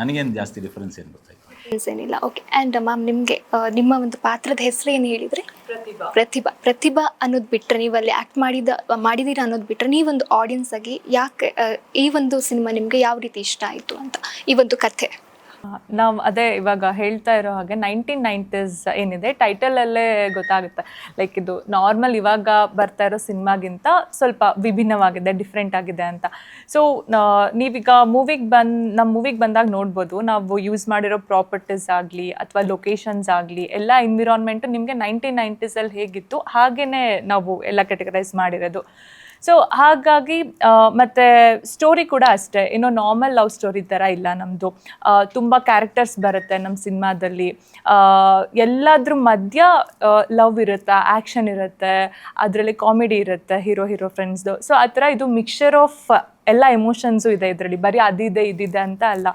ನನಗೇನು ಜಾಸ್ತಿ ಡಿಫ್ರೆನ್ಸ್ ಏನು ಗೊತ್ತಾಯ್ತು? ಏನಿಲ್ಲ. ಓಕೆ ಆ್ಯಂಡ್ ಮ್ಯಾಮ್ ನಿಮಗೆ ನಿಮ್ಮ ಒಂದು ಪಾತ್ರದ ಹೆಸರು ಏನು ಹೇಳಿದ್ರೆ? ಪ್ರತಿಭಾ. ಪ್ರತಿಭಾ. ಅನ್ನೋದು ಬಿಟ್ಟರೆ ನೀವು ಅಲ್ಲಿ ಆ್ಯಕ್ಟ್ ಮಾಡಿದ ಮಾಡಿದ್ದೀರಾ ಅನ್ನೋದು ಬಿಟ್ಟರೆ ನೀವೊಂದು ಆಡಿಯನ್ಸ್ ಆಗಿ ಯಾಕೆ ಈ ಒಂದು ಸಿನಿಮಾ ನಿಮಗೆ ಯಾವ ರೀತಿ ಇಷ್ಟ ಆಯಿತು ಅಂತ ಈ ಒಂದು ಕಥೆ. ನಾವು ಅದೇ ಇವಾಗ ಹೇಳ್ತಾ ಇರೋ ಹಾಗೆ ನೈನ್ಟೀನ್ ನೈಂಟೀಸ್ ಏನಿದೆ ಟೈಟಲಲ್ಲೇ ಗೊತ್ತಾಗುತ್ತೆ. ಲೈಕ್ ಇದು ನಾರ್ಮಲ್ ಇವಾಗ ಬರ್ತಾ ಇರೋ ಸಿನಿಮಾಗಿಂತ ಸ್ವಲ್ಪ ವಿಭಿನ್ನವಾಗಿದೆ ಡಿಫ್ರೆಂಟ್ ಆಗಿದೆ ಅಂತ. ಸೊ ನೀವೀಗ ಮೂವಿಗೆ ಬಂದು ನಮ್ಮ ಮೂವಿಗೆ ಬಂದಾಗ ನೋಡ್ಬೋದು, ನಾವು ಯೂಸ್ ಮಾಡಿರೋ ಪ್ರಾಪರ್ಟೀಸ್ ಆಗಲಿ ಅಥವಾ ಲೊಕೇಶನ್ಸ್ ಆಗಲಿ, ಎಲ್ಲ ಎನ್ವಿರಾನ್ಮೆಂಟು ನಿಮಗೆ ನೈನ್ಟೀನ್ ನೈಂಟೀಸಲ್ಲಿ ಹೇಗಿತ್ತು ಹಾಗೆಯೇ ನಾವು ಎಲ್ಲ ಕೆಟಗರೈಸ್ ಮಾಡಿರೋದು. ಸೊ ಹಾಗಾಗಿ ಮತ್ತೆ ಸ್ಟೋರಿ ಕೂಡ ಅಷ್ಟೇ. ಏನೋ ನಾರ್ಮಲ್ ಲವ್ ಸ್ಟೋರಿ ಥರ ಇಲ್ಲ ನಮ್ಮದು ತುಂಬ ಕ್ಯಾರೆಕ್ಟರ್ಸ್ ಬರುತ್ತೆ ನಮ್ಮ ಸಿನಿಮಾದಲ್ಲಿ. ಎಲ್ಲದ್ರ ಮಧ್ಯ ಲವ್ ಇರುತ್ತೆ ಆ್ಯಕ್ಷನ್ ಇರುತ್ತೆ, ಅದರಲ್ಲಿ ಕಾಮಿಡಿ ಇರುತ್ತೆ ಹೀರೋ ಹೀರೋ ಫ್ರೆಂಡ್ಸ್ದು ಸೊ ಆ ಥರ ಇದು ಮಿಕ್ಸ್ಚರ್ ಆಫ್ ಎಲ್ಲ ಎಮೋಷನ್ಸು ಇದೆ ಇದರಲ್ಲಿ. ಬರೀ ಅದಿದೆ ಇದಿದೆ ಅಂತ ಅಲ್ಲ.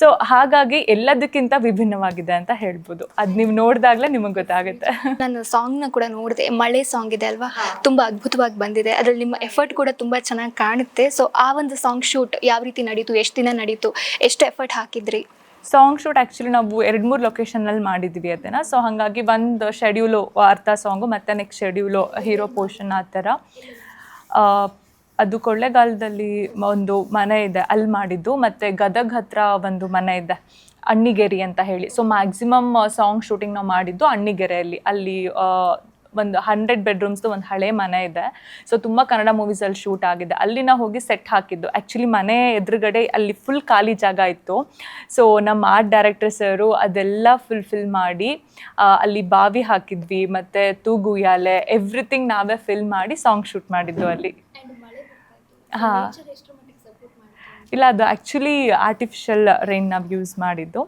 ಸೊ ಹಾಗಾಗಿ ಎಲ್ಲದಕ್ಕಿಂತ ವಿಭಿನ್ನವಾಗಿದೆ ಅಂತ ಹೇಳ್ಬೋದು. ಅದು ನೀವು ನೋಡಿದಾಗಲೇ ನಿಮಗೆ ಗೊತ್ತಾಗುತ್ತೆ. ನಾನು ಸಾಂಗ್ನ ಕೂಡ ನೋಡಿದೆ. ಮಳೆ ಸಾಂಗ್ ಇದೆ ಅಲ್ವಾ? ತುಂಬ ಅದ್ಭುತವಾಗಿ ಬಂದಿದೆ. ಅದರಲ್ಲಿ ನಿಮ್ಮ ಎಫರ್ಟ್ ಕೂಡ ತುಂಬ ಚೆನ್ನಾಗಿ ಕಾಣುತ್ತೆ. ಸೊ ಆ ಒಂದು ಸಾಂಗ್ ಶೂಟ್ ಯಾವ ರೀತಿ ನಡೀತು? ಎಷ್ಟು ದಿನ ನಡೀತು? ಎಷ್ಟು ಎಫರ್ಟ್ ಹಾಕಿದ್ರಿ? ಸಾಂಗ್ ಶೂಟ್ ಆ್ಯಕ್ಚುಲಿ ನಾವು ಎರಡು ಮೂರು ಲೊಕೇಶನ್ನಲ್ಲಿ ಮಾಡಿದ್ವಿ ಅದನ್ನು ಸೊ ಹಾಗಾಗಿ ಒಂದು ಶೆಡ್ಯೂಲು ಅರ್ಥ ಸಾಂಗು ಮತ್ತು ನೆಕ್ಸ್ಟ್ ಶೆಡ್ಯೂಲು ಹೀರೋ ಪೋರ್ಷನ್ ಆ ಥರ. ಅದು ಕೊಳ್ಳೆಗಾಲದಲ್ಲಿ ಒಂದು ಮನೆ ಇದೆ, ಅಲ್ಲಿ ಮಾಡಿದ್ದು. ಮತ್ತು ಗದಗ್ ಹತ್ರ ಒಂದು ಮನೆ ಇದೆ, ಅಣ್ಣಿಗೆರಿ ಅಂತ ಹೇಳಿ. ಸೊ ಮ್ಯಾಕ್ಸಿಮಮ್ ಸಾಂಗ್ ಶೂಟಿಂಗ್ ನಾವು ಮಾಡಿದ್ದು ಅಣ್ಣಿಗೆರೆಯಲ್ಲಿ. ಅಲ್ಲಿ ಒಂದು ಹಂಡ್ರೆಡ್ ಬೆಡ್ರೂಮ್ಸ್ದು ಒಂದು ಹಳೆ ಮನೆ ಇದೆ. ಸೊ ತುಂಬ ಕನ್ನಡ ಮೂವೀಸಲ್ಲಿ ಶೂಟ್ ಆಗಿದೆ. ಅಲ್ಲಿ ನಾವು ಹೋಗಿ ಸೆಟ್ ಹಾಕಿದ್ದು. ಆ್ಯಕ್ಚುಲಿ ಮನೆ ಎದುರುಗಡೆ ಅಲ್ಲಿ ಫುಲ್ ಖಾಲಿ ಜಾಗ ಇತ್ತು. ಸೊ ನಮ್ಮ ಆರ್ಟ್ ಡೈರೆಕ್ಟರ್ ಸರು ಅದೆಲ್ಲ ಫುಲ್ಫಿಲ್ ಮಾಡಿ ಅಲ್ಲಿ ಬಾವಿ ಹಾಕಿದ್ವಿ. ಮತ್ತು ತೂಗುಯಾಲೆ ಎವ್ರಿಥಿಂಗ್ ನಾವೇ ಫಿಲ್ ಮಾಡಿ ಸಾಂಗ್ ಶೂಟ್ ಮಾಡಿದ್ದು ಅಲ್ಲಿ. ಹಾಂ. ಇಲ್ಲ ಅದು ಆ್ಯಕ್ಚುಲಿ ಆರ್ಟಿಫಿಷಿಯಲ್ ರೈನ್ ನಾವು ಯೂಸ್ ಮಾಡಿದ್ದು.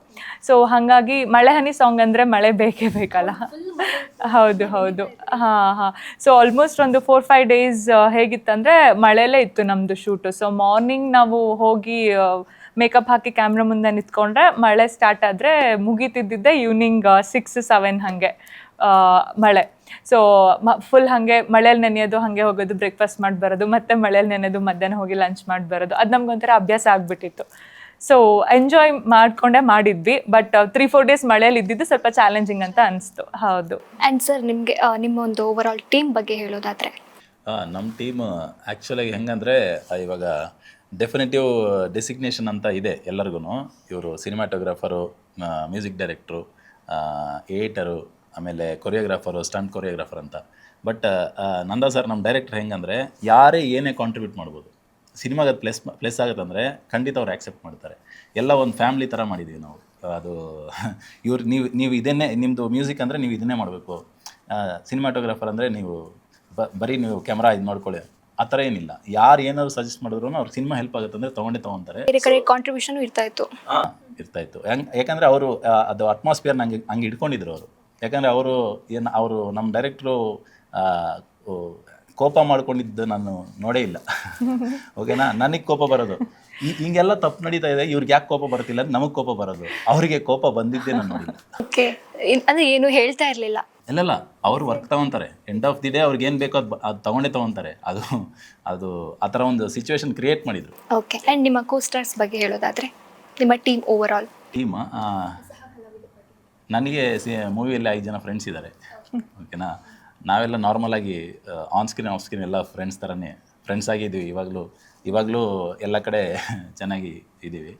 ಸೊ ಹಾಗಾಗಿ ಮಳೆ ಹನಿ ಸಾಂಗ್ ಅಂದರೆ ಮಳೆ ಬೇಕೇ ಬೇಕಲ್ಲ. ಹೌದು ಹೌದು ಹಾಂ ಹಾಂ. ಸೊ ಆಲ್ಮೋಸ್ಟ್ ಒಂದು ಫೋರ್ ಫೈವ್ ಡೇಸ್ ಹೇಗಿತ್ತಂದರೆ ಮಳೆಯಲ್ಲೇ ಇತ್ತು ನಮ್ಮದು ಶೂಟು ಸೊ ಮಾರ್ನಿಂಗ್ ನಾವು ಹೋಗಿ ಮೇಕಪ್ ಹಾಕಿ ಕ್ಯಾಮ್ರಾ ಮುಂದೆ ನಿಂತ್ಕೊಂಡ್ರೆ ಮಳೆ ಸ್ಟಾರ್ಟ್ ಆದರೆ ಮುಗೀತಿದ್ದಿದ್ದೆ ಈವ್ನಿಂಗ್ ಸಿಕ್ಸ್ ಸೆವೆನ್ ಹಾಗೆ ಮಳೆ. ಸೊ ಫುಲ್ ಹಾಗೆ ಮಳೇಲಿ ನೆನೆಯೋದು ಹಾಗೆ ಹೋಗೋದು ಬ್ರೇಕ್ಫಾಸ್ಟ್ ಮಾಡಿ ಬರೋದು ಮತ್ತೆ ಮಳೆಯಲ್ಲಿ ನೆನೆಯೋದು ಮಧ್ಯಾಹ್ನ ಹೋಗಿ ಲಂಚ್ ಮಾಡಿ ಬರೋದು. ಅದು ನಮ್ಗೊಂಥರ ಅಭ್ಯಾಸ ಆಗಿಬಿಟ್ಟಿತ್ತು. ಸೊ ಎಂಜಾಯ್ ಮಾಡ್ಕೊಂಡೇ ಮಾಡಿದ್ವಿ ಬಟ್ ತ್ರೀ ಫೋರ್ ಡೇಸ್ ಮಳೆಯಲ್ಲಿ ಇದ್ದಿದ್ದು ಸ್ವಲ್ಪ ಚಾಲೆಂಜಿಂಗ್ ಅಂತ ಅನಿಸ್ತು. ಹೌದು. ಆ್ಯಂಡ್ ಸರ್ ನಿಮಗೆ ನಿಮ್ಮ ಒಂದು ಓವರ್ ಆಲ್ ಟೀಮ್ ಬಗ್ಗೆ ಹೇಳೋದಾದರೆ? ನಮ್ಮ ಟೀಮ್ ಆ್ಯಕ್ಚುಲಾಗಿ ಹೆಂಗಂದರೆ ಇವಾಗ ಡೆಫಿನೆಟಿವ್ ಡೆಸಿಗ್ನೇಷನ್ ಅಂತ ಇದೆ ಎಲ್ಲರಿಗೂ ಇವರು ಸಿನಿಮಾಟೋಗ್ರಾಫರು ಮ್ಯೂಸಿಕ್ ಡೈರೆಕ್ಟ್ರು ಏಟರು ಆಮೇಲೆ ಕೊರಿಯೋಗ್ರಾಫರು ಸ್ಟಂಟ್ ಕೊರಿಯೋಗ್ರಾಫರ್ ಅಂತ. ಬಟ್ ನಂದ ಸರ್ ನಮ್ಮ ಡೈರೆಕ್ಟರ್ ಹೆಂಗಂದರೆ ಯಾರೇ ಏನೇ ಕಾಂಟ್ರಿಬ್ಯೂಟ್ ಮಾಡ್ಬೋದು ಸಿನಿಮಾಗೆ ಅದು ಪ್ಲೆಸ್ ಪ್ಲೆಸ್ ಆಗುತ್ತಂದರೆ ಖಂಡಿತ ಅವ್ರು ಆ್ಯಕ್ಸೆಪ್ಟ್ ಮಾಡ್ತಾರೆ. ಎಲ್ಲ ಒಂದು ಫ್ಯಾಮ್ಲಿ ಥರ ಮಾಡಿದ್ದೀವಿ ನಾವು. ಅದು [laughs] ಇವ್ರು ನೀವು ನೀವು ಇದನ್ನೇ ನಿಮ್ಮದು ಮ್ಯೂಸಿಕ್ ಅಂದರೆ ನೀವು ಇದನ್ನೇ ಮಾಡಬೇಕು. ಸಿನಿಮಾಟೋಗ್ರಾಫರ್ ಅಂದರೆ ನೀವು ಬರೀ ನೀವು ಕ್ಯಾಮ್ರಾ ಇದು ಮಾಡ್ಕೊಳ್ಳಿ ಆ ಥರ ಏನಿಲ್ಲ. ಯಾರು ಏನಾದ್ರು ಸಜೆಸ್ಟ್ ಮಾಡಿದ್ರು ಅವ್ರ ಸಿನಿಮಾ ಹೆಲ್ಪ್ ಆಗುತ್ತೆ ಅಂದ್ರೆ ತಗೊಂಡೇ ತಗೊಂತಾರೆ. ಬೇರೆ ಕಡೆ ಕಾಂಟ್ರಿಬ್ಯೂಷನ್ ಇರ್ತಾ ಇತ್ತು. ಇರ್ತಾ ಇತ್ತು. ಹೆಂಗ್ ಯಾಕಂದರೆ ಅವರು ಅದು ಅಟ್ಮಾಸ್ಫಿಯರ್ ನಂಗೆ ಹಂಗೆ ಇಟ್ಕೊಂಡಿದ್ರು ಅವರು. ಯಾಕಂದ್ರೆ ಅವರು ಏನು ಅವರು ನಮ್ಮ ಡೈರೆಕ್ಟ್ರು ಕೋಪ ಮಾಡ್ಕೊಂಡಿದ್ದು ನಾನು ನೋಡೇ ಇಲ್ಲ. [laughs] ಓಕೆನಾ ನನಗೆ ಕೋಪ ಬರೋದು. ಹಿಂಗೆಲ್ಲ ತಪ್ಪು ನಡೀತಾ ಇದೆ ಇವ್ರಿಗೆ ಯಾಕೆ ಕೋಪ ಬರ್ತಿಲ್ಲ ಅಂತ ನಮಗೆ ಕೋಪ ಬರೋದು. ಅವರಿಗೆ ಕೋಪ ಬಂದಿದ್ದೆ ನಾನು ನೋಡಿಲ್ಲ ಓಕೆ. ಅಂದರೆ ಏನು ಹೇಳ್ತಾ ಇರಲಿಲ್ಲ? ಇಲ್ಲಲ್ಲ ಅವ್ರು ವರ್ಕ್ ತಗೊಂತಾರೆ. ಎಂಡ್ ಆಫ್ ದಿ ಡೇ ಅವ್ರಿಗೆ ಏನು ಬೇಕೋ ಅದು ಅದು ತಗೊಂಡೇ ತಗೊಂತಾರೆ. ಅದು ಅದು ಆ ಥರ ಒಂದು ಸಿಚುವೇಶನ್ ಕ್ರಿಯೇಟ್ ಮಾಡಿದ್ರು. ಓಕೆ. ಆ್ಯಂಡ್ ನಿಮ್ಮ ಕೋ ಸ್ಟಾರ್ಸ್ ಬಗ್ಗೆ ಹೇಳೋದಾದ್ರೆ ನಿಮ್ಮ ಟೀಮ್ ಓವರ್ ಆಲ್ ಟೀಮ್ ನನಗೆ ಸಿ ಮೂವಿಯಲ್ಲಿ ಐದು ಜನ ಫ್ರೆಂಡ್ಸ್ ಇದ್ದಾರೆ ಓಕೆನಾ ನಾವೆಲ್ಲ ನಾರ್ಮಲ್ ಆಗಿ ಆನ್ ಸ್ಕ್ರೀನ್ ಆಫ್ ಸ್ಕ್ರೀನ್ ಎಲ್ಲ ಫ್ರೆಂಡ್ಸ್ ಥರನೇ ಫ್ರೆಂಡ್ಸ್ ಆಗಿದ್ದೀವಿ ಇವಾಗಲೂ. ಇವಾಗಲೂ ಎಲ್ಲ ಕಡೆ [laughs] ಚೆನ್ನಾಗಿ ಇದ್ದೀವಿ.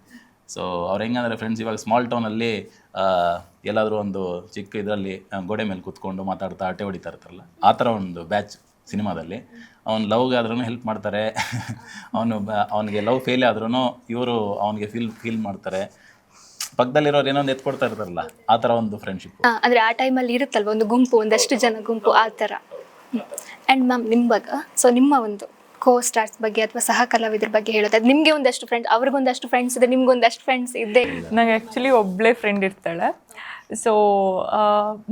ಸೊ ಅವ್ರು ಹೆಂಗಂದ್ರೆ ಫ್ರೆಂಡ್ಸ್ ಇವಾಗ ಸ್ಮಾಲ್ ಟೌನಲ್ಲಿ ಎಲ್ಲಾದರೂ ಒಂದು ಚಿಕ್ಕ ಇದರಲ್ಲಿ ಗೋಡೆ ಮೇಲೆ ಕೂತ್ಕೊಂಡು ಮಾತಾಡ್ತಾ, ಆಟೆ ಹೊಡಿತಾ ಇರ್ತಾರಲ್ಲ, ಆ ಥರ ಒಂದು ಬ್ಯಾಚ್ ಸಿನಿಮಾದಲ್ಲಿ. [laughs] ಅವ್ನು ಲವ್ಗೆ ಆದ್ರೂ ಹೆಲ್ಪ್ ಮಾಡ್ತಾರೆ. ಅವನು, ಅವನಿಗೆ ಲವ್ ಫೇಲ್ ಆದ್ರೂ ಇವರು ಅವನಿಗೆ ಫೀಲ್ ಫೀಲ್ ಮಾಡ್ತಾರೆ. ಪಕ್ಕದಲ್ಲಿರೋರು ಏನೋ ಒಂದು ಎತ್ಕೊಡ್ತಾ ಇರ್ತಾರಲ್ಲ, ಆ ಥರ ಒಂದು ಫ್ರೆಂಡ್ಶಿಪ್ ಅಂದರೆ ಆ ಟೈಮಲ್ಲಿ ಇರುತ್ತಲ್ವ ಒಂದು ಗುಂಪು, ಒಂದಷ್ಟು ಜನ ಗುಂಪು, ಆ ಥರ. ಆ್ಯಂಡ್ ಮ್ಯಾಮ್ ನಿಮ್ಮ ಸೊ ನಿಮ್ಮ ಒಂದು. ಕೋ ಸ್ಟಾರ್ಸ್ ಬಗ್ಗೆ ಅಥವಾ ಸಹ ಕಲಾವಿದ್ರ ಬಗ್ಗೆ ಹೇಳುತ್ತೆ. ನಿಮಗೆ ಒಂದಷ್ಟು ಫ್ರೆಂಡ್ಸ್ ಅವ್ರಿಗೊಂದಷ್ಟು ಫ್ರೆಂಡ್ಸ್ ಇದೆ, ನಿಮ್ಗೊಂದಷ್ಟು ಫ್ರೆಂಡ್ಸ್ ಇದೆ. ನಂಗೆ ಆ್ಯಕ್ಚುಲಿ ಒಬ್ಬಳೇ ಫ್ರೆಂಡ್ ಇರ್ತಾಳೆ. ಸೊ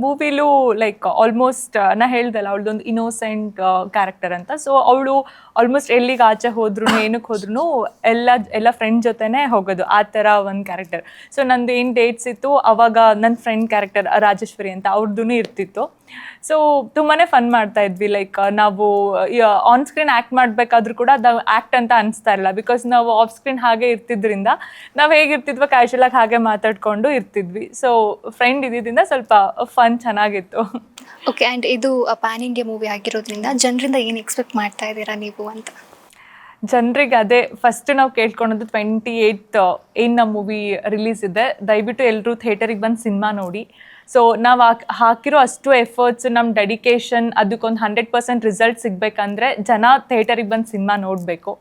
ಮೂವಿಲೂ ಲೈಕ್ ಆಲ್ಮೋಸ್ಟ್ ನಾ ಹೇಳ್ದಲ್ಲ, ಅವಳದೊಂದು ಇನ್ನೋಸೆಂಟ್ ಕ್ಯಾರೆಕ್ಟರ್ ಅಂತ. ಸೊ ಅವಳು ಆಲ್ಮೋಸ್ಟ್ ಎಲ್ಲಿಗೆ ಆಚೆ ಹೋದ್ರು ಏನಕ್ಕೆ ಹೋದ್ರು ಎಲ್ಲ ಎಲ್ಲ ಫ್ರೆಂಡ್ ಜೊತೆನೆ ಹೋಗೋದು, ಆ ಥರ ಒಂದು ಕ್ಯಾರೆಕ್ಟರ್ ಸೊ ನಂದು ಏನು ಡೇಟ್ಸ್ ಇತ್ತು, ಅವಾಗ ನನ್ನ ಫ್ರೆಂಡ್ ಕ್ಯಾರೆಕ್ಟರ್ ರಾಜೇಶ್ವರಿ ಅಂತ ಅವ್ರದ್ದು ಇರ್ತಿತ್ತು. ಸೊ ತುಂಬಾ ಫನ್ ಮಾಡ್ತಾ ಇದ್ವಿ ಲೈಕ್ ನಾವು ಆನ್ ಸ್ಕ್ರೀನ್ ಆ್ಯಕ್ಟ್ ಮಾಡಬೇಕಾದ್ರೂ ಕೂಡ ಅದು ಆ್ಯಕ್ಟ್ ಅಂತ ಅನಿಸ್ತಾ ಇರಲ್ಲ ಬಿಕಾಸ್ ನಾವು ಆಫ್ ಸ್ಕ್ರೀನ್ ಹಾಗೆ ಇರ್ತಿದ್ರಿಂದ, ನಾವು ಹೇಗಿರ್ತಿದ್ವೋ ಕ್ಯಾಶುವಲ್ ಆಗಿ ಹಾಗೆ ಮಾತಾಡ್ಕೊಂಡು ಇರ್ತಿದ್ವಿ. ಸೊ ಫ್ರೆಂಡ್ ಇದ್ದಿದ್ದರಿಂದ ಸ್ವಲ್ಪ ಫನ್ ಚೆನ್ನಾಗಿತ್ತು. ಓಕೆ ಆ್ಯಂಡ್ ಇದು ಪ್ಯಾನ್ ಇಂಡಿಯಾ ಮೂವಿ ಆಗಿರೋದ್ರಿಂದ, ಜನರಿಂದ ಏನು ಎಕ್ಸ್ಪೆಕ್ಟ್ ಮಾಡ್ತಾ ಇದ್ದೀರಾ ನೀವು? ಅಂತ. ಜನರಿಗೆ ಅದೇ ಫಸ್ಟ್ ನಾವು ಕೇಳ್ಕೊಳೋದು ಟ್ವೆಂಟಿ ಏಯ್ತ್ ಏನು ನಮ್ಮ ಮೂವಿ ರಿಲೀಸ್ ಇದೆ. ದಯವಿಟ್ಟು ಎಲ್ಲರೂ ಥಿಯೇಟರಿಗೆ ಬಂದು ಸಿನಿಮಾ ನೋಡಿ. ಸೊ ನಾವು ಹಾಕಿರೋ ಅಷ್ಟು ಎಫರ್ಟ್ಸ್ ನಮ್ಮ ಡೆಡಿಕೇಶನ್ ಅದಕ್ಕೊಂದು ಹಂಡ್ರೆಡ್ ಪರ್ಸೆಂಟ್ ರಿಸಲ್ಟ್ ಸಿಗಬೇಕಂದ್ರೆ ಜನ ಥಿಯೇಟರಿಗೆ ಬಂದು ಸಿನಿಮಾ ನೋಡಬೇಕು.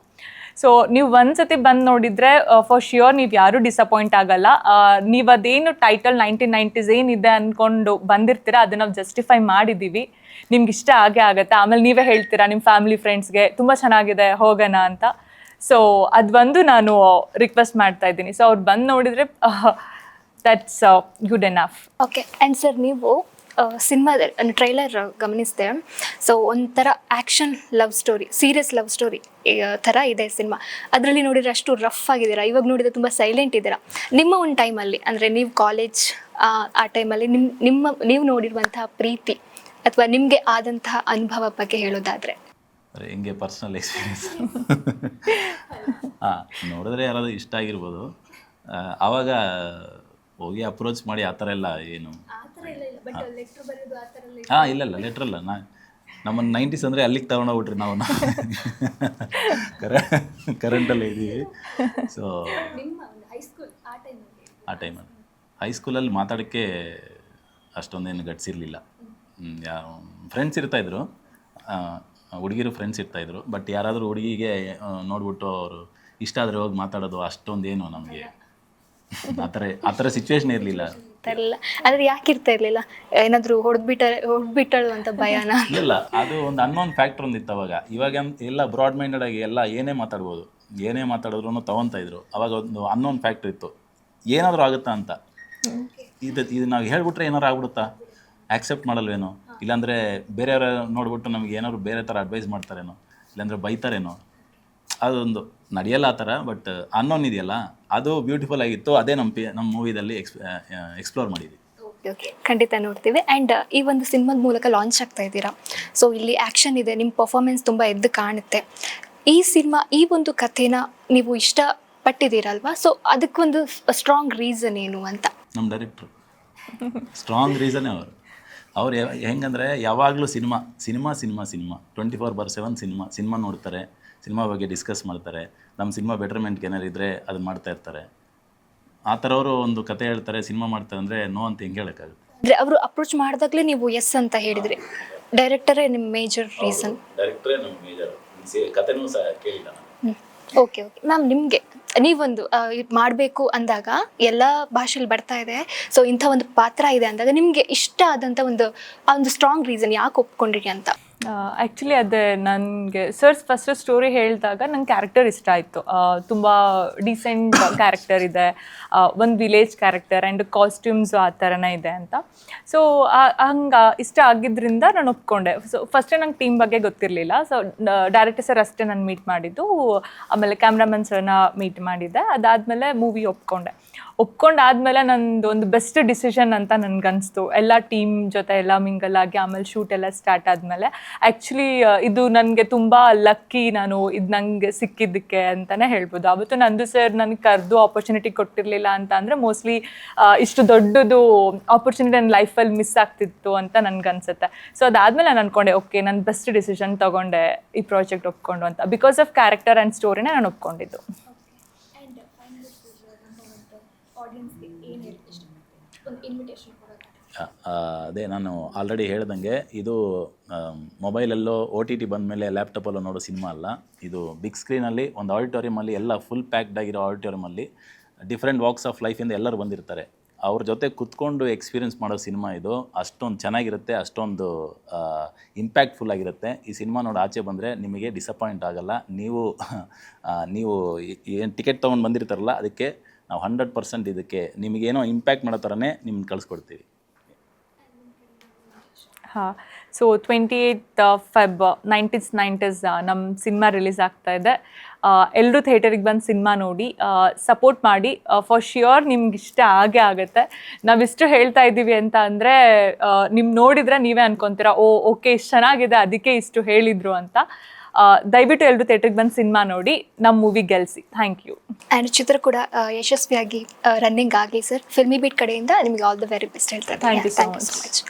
ಸೊ ನೀವು ಒಂದ್ಸತಿ ಬಂದು ನೋಡಿದರೆ ಫಾರ್ ಶ್ಯೂರ್ ನೀವು ಯಾರೂ ಡಿಸಪಾಯಿಂಟ್ ಆಗಲ್ಲ. ನೀವು ಅದೇನು ಟೈಟಲ್ ನೈನ್ಟೀನ್ ನೈಂಟೀಸ್ ಏನಿದೆ ಅಂದ್ಕೊಂಡು ಬಂದಿರ್ತೀರ, ಅದನ್ನ ನಾವು ಜಸ್ಟಿಫೈ ಮಾಡಿದ್ದೀವಿ ನಿಮ್ಗೆ ಇಷ್ಟ ಆಗೇ ಆಗುತ್ತೆ? ಆಮೇಲೆ ನೀವೇ ಹೇಳ್ತೀರಾ ನಿಮ್ಮ ಫ್ಯಾಮಿಲಿ ಫ್ರೆಂಡ್ಸ್ಗೆ ತುಂಬ ಚೆನ್ನಾಗಿದೆ, ಹೋಗೋಣ ಅಂತ? ಸೊ ಅದು ಬಂದು ನಾನು ರಿಕ್ವೆಸ್ಟ್ ಮಾಡ್ತಾ ಇದ್ದೀನಿ. ಸೊ ಅವ್ರು ಬಂದು ನೋಡಿದರೆ that's good enough okay and sir ನೀವು ಸಿನಿಮಾದ ಟ್ರೈಲರ್ ಗಮನಿಸಿದೆ. ಸೊ ಒಂಥರ action love story serious love story ಥರ ಇದೆ ಸಿನಿಮಾ. ಅದರಲ್ಲಿ ನೋಡಿದ್ರೆ ಅಷ್ಟು ರಫ್ ಆಗಿದ್ದೀರಾ? ಇವಾಗ ನೋಡಿದ್ರೆ ತುಂಬ ಸೈಲೆಂಟ್ ಇದ್ದೀರಾ? ನಿಮ್ಮ ಒಂದು ಟೈಮಲ್ಲಿ ಅಂದರೆ ನೀವು ಕಾಲೇಜ್ ಆ ಟೈಮಲ್ಲಿ ನಿಮ್ಮ ನಿಮ್ಮ, ನೀವು ನೋಡಿರುವಂತಹ ಪ್ರೀತಿ ಅಥವಾ ನಿಮಗೆ ಆದಂತಹ ಅನುಭವ ಬಗ್ಗೆ ಹೇಳೋದಾದ್ರೆ? ಹಿಂಗೆ ಪರ್ಸ್ನಲ್ ಎಕ್ಸ್ಪೀರಿಯನ್ಸ್ ಹಾಂ ನೋಡಿದ್ರೆ ಯಾರಾದರೂ ಇಷ್ಟ ಆಗಿರ್ಬೋದು. ಆವಾಗ ಹೋಗಿ ಅಪ್ರೋಚ್ ಮಾಡಿ ಆ ಥರ ಎಲ್ಲ ಏನು? ಹಾಂ. ಇಲ್ಲ ಇಲ್ಲ. ಲೆಟ್ರ್ ಅಲ್ಲ. ನಾ ನಮ್ಮನ್ನು ನೈಂಟೀಸ್ ಅಂದರೆ ಅಲ್ಲಿಗೆ ತಗೊಂಡೋಗ್ಬಿಟ್ರಿ ನಾವು. ಕರ ಕರೆಂಟಲ್ಲೇ ಇದ್ದೀವಿ ಸೊ ಆ ಟೈಮಲ್ಲಿ ಹೈಸ್ಕೂಲಲ್ಲಿ ಮಾತಾಡೋಕ್ಕೆ ಅಷ್ಟೊಂದೇನು ಗಟ್ಸಿರಲಿಲ್ಲ ಫ್ರೆಂಡ್ಸ್ ಇರ್ತಾಯಿದ್ರು ಹುಡುಗಿರು ಫ್ರೆಂಡ್ಸ್ ಇರ್ತಾಯಿದ್ರು ಬಟ್ ಯಾರಾದರೂ ಹುಡುಗಿಗೆ ನೋಡ್ಬಿಟ್ಟು ಅವರು ಇಷ್ಟ ಆದರೆ ಹೋಗಿ ಮಾತಾಡೋದು ಅಷ್ಟೊಂದೇನು ನಮಗೆ ಆ ಥರ ಆ ಥರ ಸಿಚುವೇಶನ್ ಇರಲಿಲ್ಲ. ಇರಲಿಲ್ಲ. ಆದರೆ ಯಾಕೆ ಇರ್ತಾ ಇರಲಿಲ್ಲ? ಏನಾದರೂ ಹೊಡೆದ್ಬಿಟ್ಟ ಹೊಡೆದ್ಬಿಟ್ಟಳು ಅಂತ ಭಯನ? ಇಲ್ಲ ಅದು ಒಂದು ಅನ್ನೋನ್ ಫ್ಯಾಕ್ಟರ್ ಒಂದು ಇತ್ತು ಅವಾಗ. ಇವಾಗ ಎಲ್ಲ ಬ್ರಾಡ್ ಮೈಂಡೆಡ್ ಆಗಿ ಎಲ್ಲ ಏನೇ ಮಾತಾಡ್ಬೋದು ಏನೇ ಮಾತಾಡಿದ್ರು ತಗೊಂತ ಇದ್ರು. ಅವಾಗ ಒಂದು ಅನ್ನೋನ್ ಫ್ಯಾಕ್ಟರ್ ಇತ್ತು. ಏನಾದರೂ ಆಗುತ್ತಾ ಅಂತ? ಇದು ಇದು ನಾವು ಹೇಳ್ಬಿಟ್ರೆ ಏನಾದ್ರು ಆಗ್ಬಿಡುತ್ತಾ? ಆಕ್ಸೆಪ್ಟ್ ಮಾಡಲ್ವೇನೋ? ಇಲ್ಲಾಂದರೆ ಬೇರೆಯವರ ನೋಡ್ಬಿಟ್ಟು ನಮಗೆ ಏನಾದ್ರು ಬೇರೆ ಥರ ಅಡ್ವೈಸ್ ಮಾಡ್ತಾರೇನೋ? ಇಲ್ಲಾಂದರೆ ಬೈತಾರೇನೋ? ಅದೊಂದು ನಡೆಯಲ್ಲ ಆ ಥರ ಬಟ್ ಅನ್ನೋನ್ ಇದೆಯಲ್ಲ ಅದು ಬ್ಯೂಟಿಫುಲ್ ಆಗಿತ್ತು. ಅದೇ ನಮ್ಮ ಪಿ ನಮ್ಮ ಮೂವಿದಲ್ಲಿ ಎಕ್ಸ್ ಎಕ್ಸ್ಪ್ಲೋರ್ ಮಾಡಿದ್ವಿ. ಓಕೆ ಖಂಡಿತ ನೋಡ್ತೀವಿ. ಆ್ಯಂಡ್ ಈ ಒಂದು ಸಿನಿಮಾದ ಮೂಲಕ ಲಾಂಚ್ ಆಗ್ತಾ ಇದ್ದೀರಾ? ಸೊ ಇಲ್ಲಿ ಆ್ಯಕ್ಷನ್ ಇದೆ ನಿಮ್ಮ ಪರ್ಫಾರ್ಮೆನ್ಸ್ ತುಂಬ ಎದ್ದು ಕಾಣುತ್ತೆ. ಈ ಸಿನಿಮಾ ಈ ಒಂದು ಕಥೆನ ನೀವು ಇಷ್ಟ ಪಟ್ಟಿದ್ದೀರಲ್ವಾ ಸೊ ಅದಕ್ಕೊಂದು ಸ್ಟ್ರಾಂಗ್ ರೀಸನ್ ಏನು ಅಂತ? ನಮ್ಮ ಡೈರೆಕ್ಟ್ರು ಸ್ಟ್ರಾಂಗ್ ರೀಸನ್ ಅವರು. ಅವ್ರು ಹೆಂಗಂದರೆ ಯಾವಾಗಲೂ cinema cinema cinema cinema twenty four by seven cinema cinema ನೋಡ್ತಾರೆ ಸಿನಿಮಾ ಬಗ್ಗೆ ಡಿಸ್ಕಸ್ ಮಾಡ್ತಾರೆ ನಮ್ಮ ಸಿನಿಮಾ ಬೆಟರ್ಮೆಂಟ್ಗೆ ಏನಾರು ಇದ್ದರೆ ಅದನ್ನ ಮಾಡ್ತಾ ಇರ್ತಾರೆ. ಆ ಥರವರು ಒಂದು ಕತೆ ಹೇಳ್ತಾರೆ ಸಿನಿಮಾ ಮಾಡ್ತಾರೆ ಅಂದರೆ ನೋ ಅಂತ ಹೆಂಗೆ ಹೇಳೋಕ್ಕಾಗುತ್ತೆ? ಅಂದರೆ ಅವರು ಅಪ್ರೋಚ್ ಮಾಡಿದಾಗಲೇ ನೀವು ಎಸ್ ಅಂತ ಹೇಳಿದ್ರಿ. ಡೈರೆಕ್ಟರೇ ನಿಮ್ಮ ಮೇಜರ್ ರೀಸನ್ ಡೈರೆಕ್ಟ್ರೇ ನಮ್ಮ ಮೇಜರ್ ಕತೆನೂ ಸಹ ಕೇಳಿಲ್ಲ ನಾನು. ಓಕೆ ಓಕೆ ಮ್ಯಾಮ್, ನಿಮಗೆ, ನೀವೊಂದು ಮಾಡಬೇಕು ಅಂದಾಗ ಎಲ್ಲ ಭಾಷೆಲಿ ಬರ್ತಾ ಇದೆ. ಸೊ ಇಂಥ ಒಂದು ಪಾತ್ರ ಇದೆ ಅಂದಾಗ ನಿಮಗೆ ಇಷ್ಟ ಆದಂಥ ಒಂದು, ಆ, ಒಂದು ಸ್ಟ್ರಾಂಗ್ ರೀಸನ್ ಯಾಕೆ ಒಪ್ಕೊಂಡ್ರಿ ಅಂತ? ಆ್ಯಕ್ಚುಲಿ ಅದೇ ನನಗೆ ಸರ್ಸ್ ಫಸ್ಟ್ ಸ್ಟೋರಿ ಹೇಳಿದಾಗ ನಂಗೆ ಕ್ಯಾರೆಕ್ಟರ್ ಇಷ್ಟ ಆಯಿತು. ತುಂಬ ಡಿಸೆಂಟ್ ಕ್ಯಾರೆಕ್ಟರ್ ಇದೆ. ಒಂದು ವಿಲೇಜ್ ಕ್ಯಾರೆಕ್ಟರ್ ಆ್ಯಂಡ್ ಕಾಸ್ಟ್ಯೂಮ್ಸ್ ಆ ಥರನೇ ಇದೆ ಅಂತ. ಸೊ ಹಂಗೆ ಇಷ್ಟ ಆಗಿದ್ದರಿಂದ ನಾನು ಒಪ್ಕೊಂಡೆ. ಸೊ ಫಸ್ಟೇ ನಂಗೆ ಟೀಮ್ ಬಗ್ಗೆ ಗೊತ್ತಿರಲಿಲ್ಲ. ಸೊ ಡೈರೆಕ್ಟರ್ ಸರ್ ಅಷ್ಟೇ ನಾನು ಮೀಟ್ ಮಾಡಿದ್ದು. ಆಮೇಲೆ ಕ್ಯಾಮ್ರಾಮನ್ ಸರ್ನ ಮೀಟ್ ಮಾಡಿದ್ದೆ. ಅದಾದಮೇಲೆ ಮೂವಿ ಒಪ್ಕೊಂಡೆ. ಒಪ್ಕೊಂಡಾದ್ಮೇಲೆ ನಂದು ಒಂದು ಬೆಸ್ಟ್ ಡಿಸಿಷನ್ ಅಂತ ನನಗನ್ನಿಸ್ತು ಎಲ್ಲ ಟೀಮ್ ಜೊತೆ ಎಲ್ಲ ಮಿಂಗಲ್ ಆಗಿ ಆಮೇಲೆ ಶೂಟ್ ಎಲ್ಲ ಸ್ಟಾರ್ಟ್ ಆದಮೇಲೆ. ಆ್ಯಕ್ಚುಲಿ ಇದು ನನಗೆ ತುಂಬ ಲಕ್ಕಿ ನಾನು ಇದು ನನಗೆ ಸಿಕ್ಕಿದ್ದಕ್ಕೆ ಅಂತಲೇ ಹೇಳ್ಬೋದು. ಅವತ್ತು ನಂದು ಸರ್ ನನಗೆ ಕರೆದು ಆಪರ್ಚುನಿಟಿ ಕೊಟ್ಟಿರಲಿಲ್ಲ ಅಂತ ಅಂದರೆ ಮೋಸ್ಟ್ಲಿ ಇಷ್ಟು ದೊಡ್ಡದು ಆಪರ್ಚುನಿಟಿ ನನ್ನ ಲೈಫಲ್ಲಿ ಮಿಸ್ ಆಗ್ತಿತ್ತು ಅಂತ ನನ್ಗನ್ಸುತ್ತೆ. ಸೊ ಅದಾದಮೇಲೆ ನಾನು ಅಂದ್ಕೊಂಡೆ ಓಕೆ ನಾನು ಬೆಸ್ಟ್ ಡಿಸಿಷನ್ ತೊಗೊಂಡೆ ಈ ಪ್ರಾಜೆಕ್ಟ್ ಒಪ್ಕೊಂಡು ಅಂತ. ಬಿಕಾಸ್ ಆಫ್ ಕ್ಯಾರೆಕ್ಟರ್ ಆ್ಯಂಡ್ ಸ್ಟೋರಿನೇ ನಾನು ಒಪ್ಕೊಂಡಿದ್ದು. ಅದೇ ನಾನು ಆಲ್ರೆಡಿ ಹೇಳ್ದಂಗೆ ಇದು ಮೊಬೈಲಲ್ಲೋ ಓ ಟಿ ಟಿ ಬಂದಮೇಲೆ ಲ್ಯಾಪ್ಟಾಪಲ್ಲೋ ನೋಡೋ ಸಿನಿಮಾ ಅಲ್ಲ. ಇದು ಬಿಗ್ ಸ್ಕ್ರೀನಲ್ಲಿ ಒಂದು ಆಡಿಟೋರಿಯಮಲ್ಲಿ ಎಲ್ಲ ಫುಲ್ ಪ್ಯಾಕ್ಡ್ ಆಗಿರೋ ಆಡಿಟೋರಿಯಮಲ್ಲಿ ಡಿಫ್ರೆಂಟ್ ವಾಕ್ಸ್ ಆಫ್ ಲೈಫಿಂದ ಎಲ್ಲರೂ ಬಂದಿರ್ತಾರೆ. ಅವ್ರ ಜೊತೆ ಕುತ್ಕೊಂಡು ಎಕ್ಸ್ಪೀರಿಯನ್ಸ್ ಮಾಡೋ ಸಿನಿಮಾ ಇದು. ಅಷ್ಟೊಂದು ಚೆನ್ನಾಗಿರುತ್ತೆ, ಅಷ್ಟೊಂದು ಇಂಪ್ಯಾಕ್ಟ್ಫುಲ್ ಆಗಿರುತ್ತೆ. ಈ ಸಿನಿಮಾ ನೋಡಿ ಆಚೆ ಬಂದರೆ ನಿಮಗೆ ಡಿಸಪಾಯಿಂಟ್ ಆಗಲ್ಲ. ನೀವು [laughs] ನೀವು ಏನು ಟಿಕೆಟ್ ತೊಗೊಂಡು ಬಂದಿರ್ತಾರಲ್ಲ, ಅದಕ್ಕೆ ನಾವು ಹಂಡ್ರೆಡ್ ಪರ್ಸೆಂಟ್ ಇದಕ್ಕೆ ನಿಮಗೇನೋ ಇಂಪ್ಯಾಕ್ಟ್ ಮಾಡೋ ಥರನೇ ನಿಮ್ಗೆ ಕಳಿಸ್ಕೊಡ್ತೀವಿ. ಹಾಂ so twenty eight Feb nineties nineties ನಮ್ಮ ಸಿನಿಮಾ ರಿಲೀಸ್ ಆಗ್ತಾ ಇದೆ. ಎಲ್ಲರೂ ಥಿಯೇಟರಿಗೆ ಬಂದು ಸಿನಿಮಾ ನೋಡಿ ಸಪೋರ್ಟ್ ಮಾಡಿ ಫಾರ್ ಶ್ಯೂರ್ ನಿಮ್ಗೆ ಇಷ್ಟ ಆಗೇ ಆಗುತ್ತೆ. ನಾವಿಷ್ಟು ಹೇಳ್ತಾ ಇದ್ದೀವಿ ಅಂತ ಅಂದರೆ ನಿಮ್ಮ ನೋಡಿದ್ರೆ ನೀವೇ ಅನ್ಕೊತೀರಾ, ಓ ಓಕೆ ಇಷ್ಟು ಚೆನ್ನಾಗಿದೆ, ಅದಕ್ಕೆ ಇಷ್ಟು ಹೇಳಿದರು ಅಂತ. ದಯವಿಟ್ಟು ಎಲ್ಲರೂ ಥಿಯೇಟ್ರಿಗೆ ಬಂದು ಸಿನಿಮಾ ನೋಡಿ ನಮ್ಮ ಮೂವಿ ಗೆಲ್ಸಿ. ಥ್ಯಾಂಕ್ ಯು ಆ್ಯಂಡ್ ಚಿತ್ರ ಕೂಡ ಯಶಸ್ವಿಯಾಗಿ ರನ್ನಿಂಗ್ ಆಗಿ ಸರ್ ಫಿಲ್ಮಿ ಬೀಟ್ ಕಡೆಯಿಂದ ನಿಮಗೆ ಆಲ್ ದ ವೆರಿ ಬೆಸ್ಟ್ ಹೇಳ್ತಾರೆ ಥ್ಯಾಂಕ್ ಯು ಸೊ. ಮಚ್